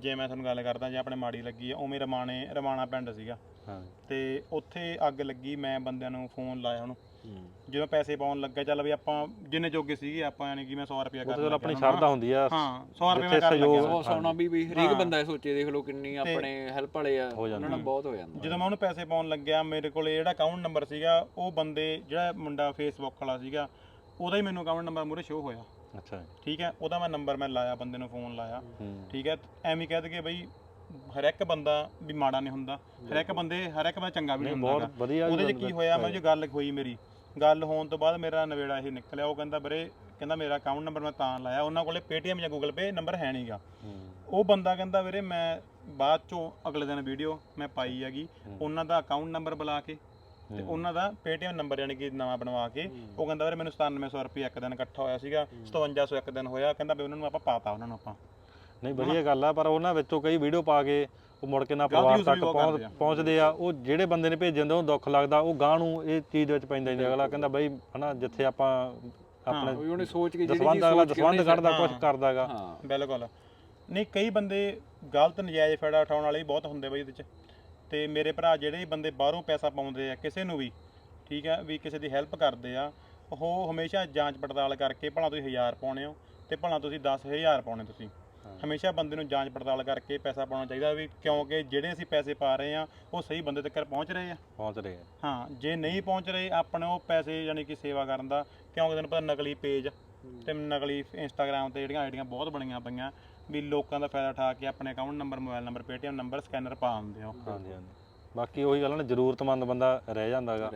ਜੇ ਮੈਂ ਤੁਹਾਨੂੰ ਗੱਲ ਕਰਦਾ ਜੇ ਆਪਣੇ ਮਾੜੀ ਲੱਗੀ ਆ ਉਵੇਂ ਰਮਾਣੇ ਰਮਾਣਾ ਪਿੰਡ ਸੀਗਾ। ਹਾਂ। ਤੇ ਉੱਥੇ ਅੱਗ ਲੱਗੀ ਮੈਂ ਬੰਦਿਆਂ ਨੂੰ ਫੋਨ ਲਾਇਆ ਉਹਨੂੰ। ਜਦੋਂ ਪੈਸੇ ਪਾਉਣ ਲੱਗਾ ਚੱਲ ਵੀ ਆਪਾਂ ਜਿੰਨੇ ਜੋਗੇ ਸੀਗੇ ਆਪਾਂ ਯਾਨੀ ਕਿ ਮੈਂ 100 ਰੁਪਿਆ ਕਰ ਚਲੋ ਆਪਣੀ ਸ਼ਰਧਾ ਹੁੰਦੀ ਆ। ਹਾਂ 100 ਰੁਪਏ ਜਿੱਥੇ ਮੈਂ ਕਰ ਸਹਿਯੋਗ- ਲੱਗਿਆ। ਉਹ ਸੌਣਾ ਵੀ ਵੀ ਹਰੇਕ ਬੰਦਾ ਇਹ ਸੋਚੇ ਦੇਖ ਲਓ ਕਿੰਨੀ ਆਪਣੇ ਹੈਲਪ ਵਾਲੇ ਆ। ਉਹਨਾਂ ਨਾਲ ਬਹੁਤ ਹੋ ਜਾਂਦਾ। ਜਦੋਂ ਮੈਂ ਉਹਨੂੰ ਪੈਸੇ ਪਾਉਣ ਲੱਗਿਆ ਮੇਰੇ ਕੋਲ ਜਿਹੜਾ ਅਕਾਊਂਟ ਨੰਬਰ ਸੀਗਾ ਉਹ ਬੰਦੇ ਜਿਹੜਾ ਮੁੰਡਾ ਫੇਸਬੁੱਕ ਵਾਲਾ ਸੀਗਾ ਉਹਦਾ ਹੀ ਮੈਨੂੰ ਅਕਾਊਂਟ ਨੰਬਰ ਮੂਰੇ ਸ਼ੋ ਹੋਇਆ। ਅੱਛਾ। ਠੀਕ ਹੈ ਉਹਦਾ ਮੈਂ ਨੰਬਰ ਮੈਂ ਲਾਇਆ ਬੰਦੇ ਨੂੰ ਫੋਨ ਲਾਇਆ। ਠੀਕ ਹੈ ਐਵੇਂ ਕਹਿ ਦਗੇ ਬਈ ਹਰ ਇੱਕ ਬੰਦਾ ਵੀ ਮਾੜਾ ਨਹੀਂ ਹੁੰਦਾ। ਹਰ ਇੱਕ ਬੰਦੇ ਹਰ ਇੱਕ ਬੰਦਾ ਚੰਗਾ ਵੀ ਨਹੀਂ ਹੁੰਦਾ ਬਹੁਤ ਗਾ। ਵਧੀਆ ਉਹਦੇ 'ਚ ਕੀ ਹੋਇਆ ਮੈਂ ਜੋ। ਗੱਲ ਹੋਈ ਮੇਰੀ। ਗੱਲ ਹੋਣ ਤੋਂ ਬਾਅਦ ਮੇਰਾ ਨਵੇੜਾ ਇਹ ਨਿਕਲਿਆ। ਉਹ ਕਹਿੰਦਾ ਵੀਰੇ ਕਹਿੰਦਾ ਮੇਰਾ ਅਕਾਊਂਟ ਨੰਬਰ ਮੈਂ ਤਾਂ ਲਾਇਆ। ਉਹਨਾਂ ਕੋਲੇ Paytm ਜਾਂ Google Pay ਨੰਬਰ ਹੈ ਨਹੀਂਗਾ ਉਹ ਬੰਦਾ ਕਹਿੰਦਾ ਵੀਰੇ ਮੈਂ ਬਾਅਦ ਚੋਂ ਅਗਲੇ ਦਿਨ ਵੀਡੀਓ ਮੈਂ ਪਾਈ ਹੈਗੀ। ਉਹਨਾਂ ਦਾ ਅਕਾਊਂਟ ਨੰਬਰ ਬੁਲਾ ਕੇ ਤੇ ਉਹਨਾਂ ਦਾ Paytm ਨੰਬਰ ਯਾਨੀ ਕਿ ਨਵਾਂ ਬਣਵਾ ਕੇ ਉਹ ਕਹਿੰਦਾ ਵੀਰੇ ਮੈਨੂੰ 9700 ਰੁਪਏ ਇੱਕ ਦਿਨ ਇਕੱਠਾ ਹੋਇਆ ਸੀਗਾ। 5700 ਇੱਕ ਦਿਨ ਹੋਇਆ। ਕਹਿੰਦਾ ਵੀ ਉਹਨਾਂ ਨੂੰ ਆਪਾਂ ਪਾਤਾ ਉਹਨਾਂ ਨੂੰ ਆਪਾਂ। ਨਹੀਂ ਵਧੀਆ ਗੱਲ ਆ ਪਰ ਉਹਨਾਂ ਵਿੱਚੋਂ ਕਈ ਵੀਡੀਓ ਪਾ ਕੇ ਉਹ ਮੁੜ ਕੇ ਨਾ ਪਰਿਵਾਰ ਤੱਕ ਉਹ ਪਹੁੰਚ-। ਪਹੁੰਚਦੇ ਆ ਉਹ ਜਿਹੜੇ ਬੰਦੇ ਨੇ ਭੇਜੇ ਹੁੰਦੇ ਉਹਨੂੰ ਦੁੱਖ ਲੱਗਦਾ ਉਹ ਗਾਂ ਨੂੰ ਇਹ ਚੀਜ਼ ਵਿੱਚ ਪੈਂਦਾ ਨਹੀਂ। ਅਗਲਾ ਕਹਿੰਦਾ ਬਈ ਹਨਾ ਜਿੱਥੇ ਆਪਾਂ ਆਪਣੇ ਉਹ ਉਹਨੇ ਸੋਚ ਕੇ ਜਿਹੜੀ ਦਸਵੰਦ ਚੀਜ਼ ਅਗਲਾ ਸੋਚ ਕੇ ਦਸਵੰਦ ਉਹਨੇ ਕੱਢਦਾ ਕੁਝ ਕਰਦਾਗਾ। ਹਾਂ ਬਿਲਕੁਲ। ਨਹੀਂ ਕਈ ਬੰਦੇ ਗਲਤ ਨਜਾਇਜ਼ ਫਾਇਦਾ ਉਠਾਉਣ ਵਾਲੇ ਵੀ ਬਹੁਤ ਹੁੰਦੇ ਬਈ ਇਹਦੇ ਚ। ਤੇ ਮੇਰੇ ਭਰਾ ਜਿਹੜੇ ਵੀ ਬੰਦੇ ਬਾਹਰੋਂ ਪੈਸਾ ਪਾਉਂਦੇ ਆ ਕਿਸੇ ਨੂੰ ਵੀ ਠੀਕ ਆ ਵੀ ਕਿਸੇ ਦੀ ਹੈਲਪ ਕਰਦੇ ਆ ਉਹ ਹਮੇਸ਼ਾ ਜਾਂਚ ਪੜਤਾਲ ਕਰਕੇ ਭਲਾ ਤੁਸੀਂ 1000 ਪਾਉਣੇ ਹੋ ਤੇ ਭਲਾ ਤੁਸੀਂ 10000 ਪਾਉਣੇ ਤੁਸੀਂ। ਹਮੇਸ਼ਾ ਬੰਦੇ ਨੂੰ ਜਾਂਚ ਪੜਤਾਲ ਕਰਕੇ ਪੈਸਾ ਪਾਉਣਾ ਚਾਹੀਦਾ ਵੀ ਕਿਉਂਕਿ ਜਿਹੜੇ ਅਸੀਂ ਪੈਸੇ ਪਾ ਰਹੇ ਆ ਉਹ ਸਹੀ ਬੰਦੇ ਤੱਕ ਪਹੁੰਚ ਰਹੇ ਆ। ਪਹੁੰਚ ਰਹੇ ਆ। ਹਾਂ ਜੇ ਨਹੀਂ ਪਹੁੰਚ ਰਹੇ ਆਪਣੇ ਉਹ ਪੈਸੇ ਯਾਨੀ ਕਿ ਸੇਵਾ ਕਰਨ ਦਾ ਕਿਉਂਕਿ ਤੈਨੂੰ ਪਤਾ ਨਕਲੀ ਪੇਜ ਤੇ ਨਕਲੀ ਇੰਸਟਾਗ੍ਰam ਤੇ ਜਿਹੜੀਆਂ ਆਈਡੀਆਂ ਬਹੁਤ ਬਣੀਆਂ ਪਈਆਂ ਵੀ ਲੋਕਾਂ ਦਾ ਫਾਇਦਾ ਉਠਾ ਕੇ ਆਪਣੇ account number mobile number Paytm number scanner ਪਾ ਦਿੰਦੇ ਉਹ। ਹਾਂਜੀ ਹਾਂਜੀ। ਬਾਕੀ ਉਹੀ ਗੱਲ ਨਾ ਜ਼ਰੂਰਤਮੰਦ ਬੰਦਾ ਰਹਿ ਜਾਂਦਾਗਾ।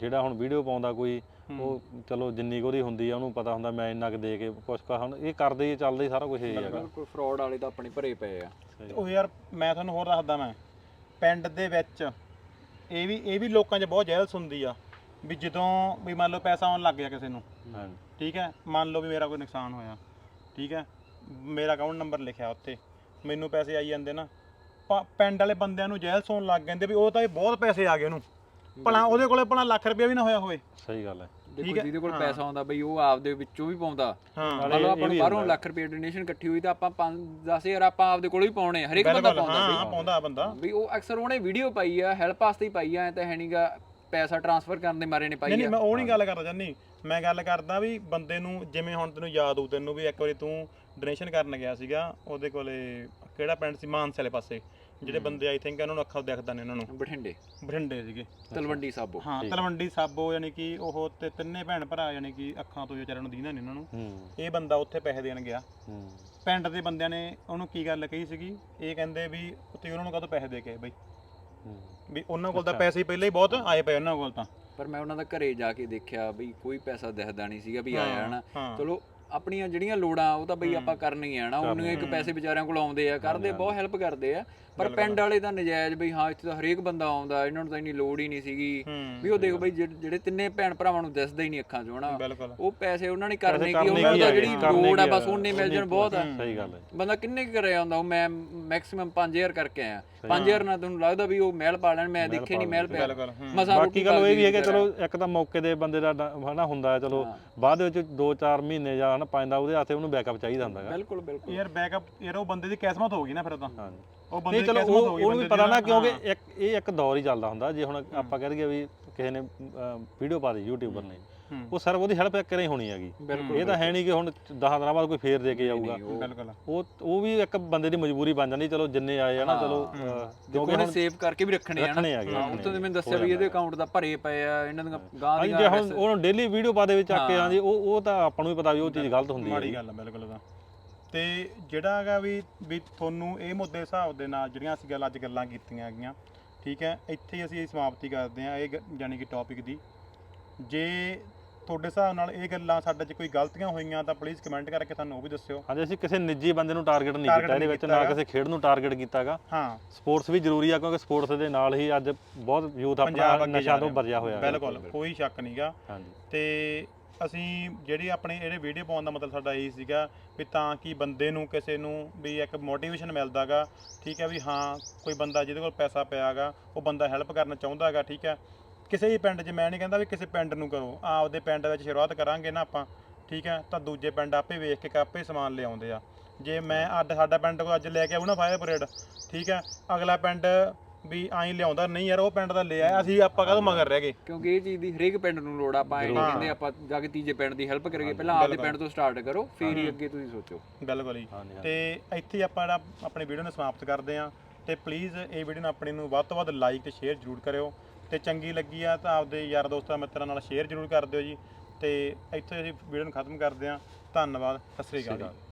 ਜਿਹੜਾ ਹੁਣ ਵੀਡੀਓ ਪਾਉਂਦਾ ਕੋਈ ਉਹ ਚਲੋ ਜਿੰਨੀ ਕੁ ਉਹਦੀ ਹੁੰਦੀ ਆ ਉਹਨੂੰ ਪਤਾ ਹੁੰਦਾ ਮੈਂ ਇੰਨਾ ਕੁ ਦੇ ਕੇ ਕੁਛ ਕਾ ਹੁਣ ਇਹ ਕਰਦੇ ਹੀ ਚੱਲਦੇ ਹੀ ਸਾਰਾ ਕੁਝ ਇਹ ਹੈਗਾ। ਬਿਲਕੁਲ ਫਰਾਡ ਵਾਲੇ ਤਾਂ ਆਪਣੇ ਭਰੇ ਪਏ ਆ। ਉਹ ਯਾਰ ਮੈਂ ਤੁਹਾਨੂੰ ਹੋਰ ਦੱਸਦਾ ਮੈਂ ਪਿੰਡ ਦੇ ਵਿੱਚ ਇਹ ਵੀ ਇਹ ਵੀ ਲੋਕਾਂ 'ਚ ਬਹੁਤ ਜਹਿਲਸ ਹੁੰਦੀ ਆ ਵੀ ਜਦੋਂ ਵੀ ਮੰਨ ਲਓ ਪੈਸਾ ਆਉਣ ਲੱਗ ਗਿਆ ਕਿਸੇ ਨੂੰ ਹਾਂਜੀ। ਠੀਕ ਹੈ ਮੰਨ ਲਓ ਵੀ ਮੇਰਾ ਕੋਈ ਨੁਕਸਾਨ ਹੋਇਆ ਠੀਕ ਹੈ ਮੇਰਾ ਅਕਾਊਂਟ ਨੰਬਰ ਲਿਖਿਆ ਉੱਤੇ ਮੈਨੂੰ ਪੈਸੇ ਆਈ ਜਾਂਦੇ ਨਾ ਪ- ਪਿੰਡ ਵਾਲੇ ਬੰਦਿਆਂ ਨੂੰ ਜਹਿਲਸ ਹੋਣ ਲੱਗ ਜਾਂਦੇ ਵੀ ਉਹ ਤਾਂ ਇਹ ਬਹੁਤ ਪੈਸੇ ਆ ਗਏ ਉਹਨੂੰ ਭਲਾ ਉਹਦੇ ਕੋਲੇ ਭਲਾ ਲੱਖ ਰੁਪਇਆ ਵੀ ਨਾ ਹੋਇਆ ਹੋਵੇ। ਸਹੀ ਗੱਲ ਹੈ। ਦੇਖੋ ਜਿਹਦੇ ਕੋਲ ਪੈਸਾ ਆਉਂਦਾ ਬਈ ਉਹ ਆਪਦੇ ਵਿੱਚੋਂ ਵੀ ਪਾਉਂਦਾ। ਹਾਂ। ਲਓ ਆਪਾਂ ਨੂੰ ਬਾਹਰੋਂ ਲੱਖ ਰੁਪਏ ਡੋਨੇਸ਼ਨ ਇਕੱਠੀ ਹੋਈ ਤਾਂ ਆਪਾਂ 5 10000 ਆਪਾਂ ਆਪਦੇ ਕੋਲੋਂ ਹੀ ਪਾਉਣੇ ਆ। ਹਰੇਕ ਬੰਦਾ ਪਾਉਂਦਾ ਹਾਂ ਪਾਉਂਦਾ ਬੰਦਾ। ਵੀ ਉਹ ਅਕਸਰ ਉਹਨੇ ਵੀਡੀਓ ਪਾਈ ਆ ਹੈਲਪ ਵਾਸਤੇ ਹੀ ਪਾਈ ਆ ਤਾਂ ਹੈ ਨਹੀਂਗਾ ਪੈਸਾ ਟ੍ਰਾਂਸਫਰ ਕਰਨ ਦੇ ਮਾਰੇ ਨੇ ਪਾਈ ਨਹੀਂ ਨਹੀਂ ਆ। ਮੈਂ ਉਹ ਨਹੀਂ ਗੱਲ ਕਰਦਾ ਜਾਨੀ। ਮੈਂ ਗੱਲ ਕਰਦਾ ਵੀ ਬੰਦੇ ਨੂੰ ਜਿਵੇਂ ਹੁਣ ਤੈਨੂੰ ਯਾਦ ਹੋਊ ਤੈਨੂੰ ਵੀ ਇੱਕ ਵਾਰੀ ਤੂੰ ਡੋਨੇਸ਼ਨ ਕਰਨ ਗਿਆ ਸੀਗਾ ਉਹਦੇ ਕੋਲੇ ਕਿਹੜਾ ਪਿੰਡ ਸੀ? ਮਾਨਸੇ ਵਾਲੇ ਪਾਸੇ। ਜਿਹੜੇ ਬੰਦੇ ਆਈ ਥਿੰਕ ਉਹਨਾਂ ਨੂੰ ਅੱਖਾਂ ਦਿਖਦਾ ਨੇ ਉਹਨਾਂ ਨੂੰ। ਬਠਿੰਡੇ। ਬਠਿੰਡੇ ਸੀਗੇ। ਤਲਵੰਡੀ ਸਾਬੋ। ਹਾਂ ਤਲਵੰਡੀ ਸਾਬੋ ਯਾਨੀ ਕਿ ਉਹ ਤੇ ਤਿੰਨੇ ਭੈਣ ਭਰਾ ਯਾਨੀ ਕਿ ਅੱਖਾਂ ਤੋਂ ਵਿਚਾਰਿਆਂ ਨੂੰ ਦੀਂਦਾ ਨਹੀਂ ਉਹਨਾਂ ਨੂੰ। ਇਹ ਬੰਦਾ ਉੱਥੇ ਪੈਸੇ ਦੇਣ ਗਿਆ। ਪਿੰਡ ਦੇ ਬੰਦਿਆਂ ਨੇ ਉਹਨੂੰ ਕੀ ਗੱਲ ਕਹੀ ਸੀਗੀ? ਇਹ ਕਹਿੰਦੇ ਵੀ ਉੱਥੇ ਉਹਨਾਂ ਨੂੰ ਕਦੋਂ ਪੈਸੇ ਦੇ ਕੇ ਬਈ? ਵੀ ਉਹਨਾਂ ਕੋਲ ਤਾਂ ਪੈਸੇ ਹੀ ਪਹਿਲਾਂ ਹੀ ਬਹੁਤ ਆਏ ਪਏ ਉਹਨਾਂ ਕੋਲ ਤਾਂ। ਪਰ ਮੈਂ ਉਹਨਾਂ ਦਾ ਘਰੇ ਜਾ ਕੇ ਦੇਖਿਆ ਬਈ ਕੋਈ ਪੈਸਾ ਦਿਖਦਾ ਨਹੀਂ ਸੀਗਾ ਵੀ ਆਇਆ ਹਨਾ। ਚਲੋ ਆਪਣੀਆਂ ਜਿਹੜੀਆਂ ਲੋੜਾਂ ਉਹ ਤਾਂ ਬਈ ਆਪਾਂ ਕਰਨੀਆਂ ਨਾ ਉਹਨੂੰ ਇੱਕ ਪੈਸੇ ਵਿਚਾਰਿਆਂ ਕੋਲ ਆਉਂਦੇ ਆ ਕਰਦੇ ਬਹੁਤ ਹੈਲਪ ਕਰਦੇ ਆ। ਪਰ ਪਿੰਡ ਵਾਲੇ ਤਾਂ ਨਜਾਇਜ਼ ਬਈ ਹਾਂ ਇੱਥੇ ਤਾਂ ਹਰੇਕ ਬੰਦਾ ਆਉਂਦਾ ਇਹਨਾਂ ਨੂੰ ਤਾਂ ਇੰਨੀ ਲੋੜ ਹੀ ਨਹੀਂ ਸੀਗੀ। ਵੀ ਉਹ ਦੇਖੋ ਬਈ ਜਿਹੜੇ ਤਿੰਨੇ ਭੈਣ ਭਰਾਵਾਂ ਨੂੰ ਦਿਸਦਾ ਹੀ ਨਹੀਂ ਅੱਖਾਂ 'ਚੋਂ ਹਨਾ? ਉਹ ਪੈਸੇ ਉਹਨਾਂ ਨੇ ਕਰਨੇ ਕੀ ਉਹਨਾਂ ਦਾ ਜਿਹੜੀ ਲੋੜ ਆ ਬਸ ਉਹਨੇ ਮਿਲ ਜਾਣ ਬਹੁਤ ਆ। ਸਹੀ ਗੱਲ ਹੈ ਬੰਦਾ ਕਿੰਨੇ ਕੁ ਕਰਿਆ ਹੁੰਦਾ ਉਹ ਮੈਂ ਮੈਕਸਿਮਮ 5000 ਕਰਕੇ ਆਇਆ। 5000 ਨਾਲ ਤੁਹਾਨੂੰ ਲੱਗਦਾ ਵੀ ਉਹ ਮਹਿਲ ਪਾ ਲੈਣ ਮੈਂ ਦੇਖੇ ਨਹੀਂ ਮਹਿਲ ਪਿਆ। ਮਸਾਂ ਬਾਕੀ ਗੱਲ ਇਹ ਵੀ ਹੈ ਕਿ ਚਲੋ ਇੱਕ ਤਾਂ ਮੌਕੇ ਦੇ ਬੰਦੇ ਦਾ ਹਨਾ ਹੁੰਦਾ ਹੈ। ਚਲੋ ਬਾਅਦ ਵਿੱਚ 2-4 ਮਹੀਨੇ ਜਾਂ ਹਨਾ ਪੈਂਦਾ ਉਹਦੇ ਹੱਥੇ ਉਹਨੂੰ ਬੈਕਅਪ ਚਾਹੀਦਾ ਹੁੰਦਾ ਹੈਗਾ। ਬਿਲਕੁਲ ਬਿਲਕੁਲ। ਯਾਰ ਬੈਕਅਪ ਯਾਰ ਉਹ ਬੰਦੇ ਦੀ ਕਿਸਮਤ ਹੋ ਗਈ ਨਾ ਫਿਰ ਤਾਂ। ਹਾਂਜੀ। ਉਹ ਬੰਦੇ ਨਹੀਂ ਦੀ ਚਲੋ ਕਿਸਮਤ ਉਹ ਹੋ ਗਈ ਉਹਨੂੰ ਵੀ ਬੰਦੇ ਪਤਾ ਦੀ ਨਾ ਕਿਉਂਕਿ ਇੱਕ ਇਹ ਇੱਕ ਦੌਰ ਹੀ ਚੱਲਦਾ ਹੁੰਦਾ। ਜੇ ਹੁਣ ਆਪਾਂ ਕਹਿ ਦਈਏ ਵੀ ਕਿਸੇ ਨੇ ਵੀਡੀਓ ਪਾ ਦੀ ਯੂਟਿਊਬਰ ਨੇ। ਉਹ ਸਰ ਉਹਦੀ ਹੈਲਪ ਕਰੇ ਹੋਣੀ ਹੈਗੀ। ਇਹ ਤਾਂ ਹੈ ਨਹੀਂ ਕਿ ਹੁਣ 10 ਦਿਨਾਂ ਬਾਅਦ ਕੋਈ ਫੇਰ ਦੇ ਕੇ ਜਾਊਗਾ। ਬਿਲਕੁਲ। ਉਹ ਉਹ ਵੀ ਇੱਕ ਬੰਦੇ ਦੀ ਮਜਬੂਰੀ ਬਣ ਜਾਂਦੀ ਚਲੋ ਜਿੰਨੇ ਆਏ ਆ ਨਾ ਚਲੋ ਕਿਉਂਕਿ ਉਹਨੇ ਸੇਵ ਕਰਕੇ ਵੀ ਰੱਖਣੇ ਆ ਨਾ। ਉੱਥੋਂ ਦੇ ਮੈਨੂੰ ਦੱਸਿਆ ਵੀ ਇਹਦੇ ਅਕਾਊਂਟ ਦਾ ਭਰੇ ਪਏ ਆ ਇਹਨਾਂ ਦੀਆਂ ਗਾਂ ਦੀਆਂ ਜੇ ਹੁਣ ਉਹਨੂੰ ਡੇਲੀ ਵੀਡੀਓ ਪਾ ਦੇ ਵਿੱਚ ਚੱਕ ਕੇ ਆਂਦੀ ਉਹ ਉਹ ਤਾਂ ਆਪਾਂ ਨੂੰ ਵੀ ਪਤਾ ਵੀ ਉਹ ਚੀਜ਼ ਗਲਤ ਹੁੰਦੀ ਹੈ ਮਾੜੀ ਗੱਲ ਆ ਬਿਲਕੁਲ ਤਾਂ। ਤੇ ਜਿਹੜਾ ਹੈਗਾ ਵੀ ਵੀ ਤੁਹਾਨੂੰ ਇਹ ਮੁੱਦੇ ਹਿਸਾਬ ਦੇ ਨਾਲ ਜਿਹੜੀਆਂ ਅਸੀਂ ਗੱਲ ਅੱਜ ਗੱਲਾਂ ਕੀਤੀਆਂ ਹੈਗੀਆਂ ਠੀਕ ਹੈ ਇੱਥੇ ਅਸੀਂ ਸਮਾਪਤੀ ਕਰਦੇ ਹਾਂ ਇਹ ਯਾਨੀ ਕਿ ਟੌਪਿਕ ਦੀ। ਜੇ ਤੁਹਾਡੇ ਹਿਸਾਬ ਨਾਲ ਇਹ ਗੱਲਾਂ ਸਾਡੇ 'ਚ ਕੋਈ ਗਲਤੀਆਂ ਹੋਈਆਂ ਤਾਂ ਪਲੀਜ਼ ਕਮੈਂਟ ਕਰਕੇ ਸਾਨੂੰ ਉਹ ਵੀ ਦੱਸਿਓ। ਹਾਂਜੀ ਅਸੀਂ ਕਿਸੇ ਨਿੱਜੀ ਬੰਦੇ ਨੂੰ ਟਾਰਗੇਟ ਨਹੀਂ ਕੀਤਾ ਇਹਦੇ ਵਿੱਚ ਨਾ ਕਿਸੇ ਖੇਡ ਨੂੰ ਟਾਰਗੇਟ ਕੀਤਾਗਾ। ਹਾਂ। ਸਪੋਰਟਸ ਵੀ ਜ਼ਰੂਰੀ ਆ ਕਿਉਂਕਿ ਸਪੋਰਟਸ ਦੇ ਨਾਲ ਹੀ ਅੱਜ ਬਹੁਤ ਯੂਥ ਆਪਣਾ ਨਸ਼ਾ ਤੋਂ। ਬਚਿਆ ਹੋਇਆ ਹੈ ਬਿਲਕੁਲ ਕੋਈ ਸ਼ੱਕ ਨਹੀਂਗਾ ਹਾਂਜੀ। ਤੇ ਅਸੀਂ ਜਿਹੜੀ ਆਪਣੇ ਇਹਦੇ ਵੀਡੀਓ ਪਾਉਣ ਦਾ ਮਤਲਬ ਸਾਡਾ ਇਹ ਸੀਗਾ ਵੀ ਤਾਂ ਕਿ ਬੰਦੇ ਨੂੰ ਕਿਸੇ ਨੂੰ ਵੀ ਇੱਕ ਮੋਟੀਵੇਸ਼ਨ ਮਿਲਦਾਗਾ ਠੀਕ ਹੈ ਵੀ ਹਾਂ ਕੋਈ ਬੰਦਾ ਜਿਹਦੇ ਕੋਲ ਪੈਸਾ ਪਿਆਗਾ ਉਹ ਬੰਦਾ ਹੈਲਪ ਕਰਨਾ ਚਾਹੁੰਦਾਗਾ ਠੀਕ ਹੈ। ਕਿਸੇ ਵੀ ਪਿੰਡ 'ਚ ਮੈਂ ਨਹੀਂ ਕਹਿੰਦਾ ਵੀ ਕਿਸੇ ਪਿੰਡ ਨੂੰ ਕਰੋ ਆਪਦੇ ਪਿੰਡ ਵਿੱਚ ਸ਼ੁਰੂਆਤ ਕਰਾਂਗੇ ਨਾ ਆਪਾਂ ਠੀਕ ਹੈ? ਤਾਂ ਦੂਜੇ ਪਿੰਡ ਆਪੇ ਵੇਖ ਕੇ ਆਪੇ ਸਮਾਨ ਲਿਆਉਂਦੇ ਆ। ਜੇ ਮੈਂ ਅੱਡ ਸਾਡਾ ਪਿੰਡ ਕੋ ਅੱਜ ਲੈ ਕੇ ਆਉ ਨਾ ਫਾਇਰ ਪਰੇਡ ਠੀਕ ਹੈ? ਅਗਲਾ ਪਿੰਡ ਵੀ ਆਈ ਲਿਆਉਂਦਾ ਨਹੀਂ ਯਾਰ ਉਹ ਪਿੰਡ ਦਾ ਲੈ ਆਇਆ ਅਸੀਂ ਆਪਾਂ ਕਦੋਂ ਮਗਰ ਰਹਿ ਗਏ? ਕਿਉਂਕਿ ਇਹ ਚੀਜ਼ ਦੀ ਹਰੇਕ ਪਿੰਡ ਨੂੰ ਲੋੜ ਆ ਆਪਾਂ ਇਹ ਨਹੀਂ ਕਹਿੰਦੇ ਆਪਾਂ ਜਾ ਕੇ ਤੀਜੇ ਪਿੰਡ ਦੀ ਹੈਲਪ ਕਰੀਏ ਪਹਿਲਾਂ ਆਪਦੇ ਪਿੰਡ ਤੋਂ ਸਟਾਰਟ ਕਰੋ ਫਿਰ ਹੀ ਅੱਗੇ ਤੁਸੀਂ ਸੋਚੋ। ਬਿਲਕੁਲ ਹੀ ਹਾਂਜੀ, ਤੇ ਇੱਥੇ ਹੀ ਆਪਾਂ ਜਿਹੜਾ ਆਪਣੀ ਵੀਡੀਓ ਨੂੰ ਸਮਾਪਤ ਕਰਦੇ ਹਾਂ। ਤੇ ਪਲੀਜ਼ ਇਹ ਵੀਡੀਓ ਨੂੰ ਆਪਣੀ ਨੂੰ ਵੱਧ ਤੋਂ ਵੱਧ ਲਾਈਕ ਤੇ ਸ਼ੇਅਰ ਜ਼ਰੂਰ ਕਰਿਓ। ਤੇ ਚੰਗੀ ਲੱਗੀ ਆ ਤਾਂ ਆਪਦੇ ਯਾਰ ਦੋਸਤਾਂ ਮਿੱਤਰਾਂ ਨਾਲ ਸ਼ੇਅਰ ਜ਼ਰੂਰ ਕਰ ਦਿਓ ਜੀ ਤੇ ਇੱਥੇ ਅਸੀਂ ਵੀਡੀਓ ਨੂੰ ਖਤਮ ਕਰਦੇ ਹਾਂ। ਧੰਨਵਾਦ, ਸਤਿ ਸ੍ਰੀ ਅਕਾਲ ਜੀ।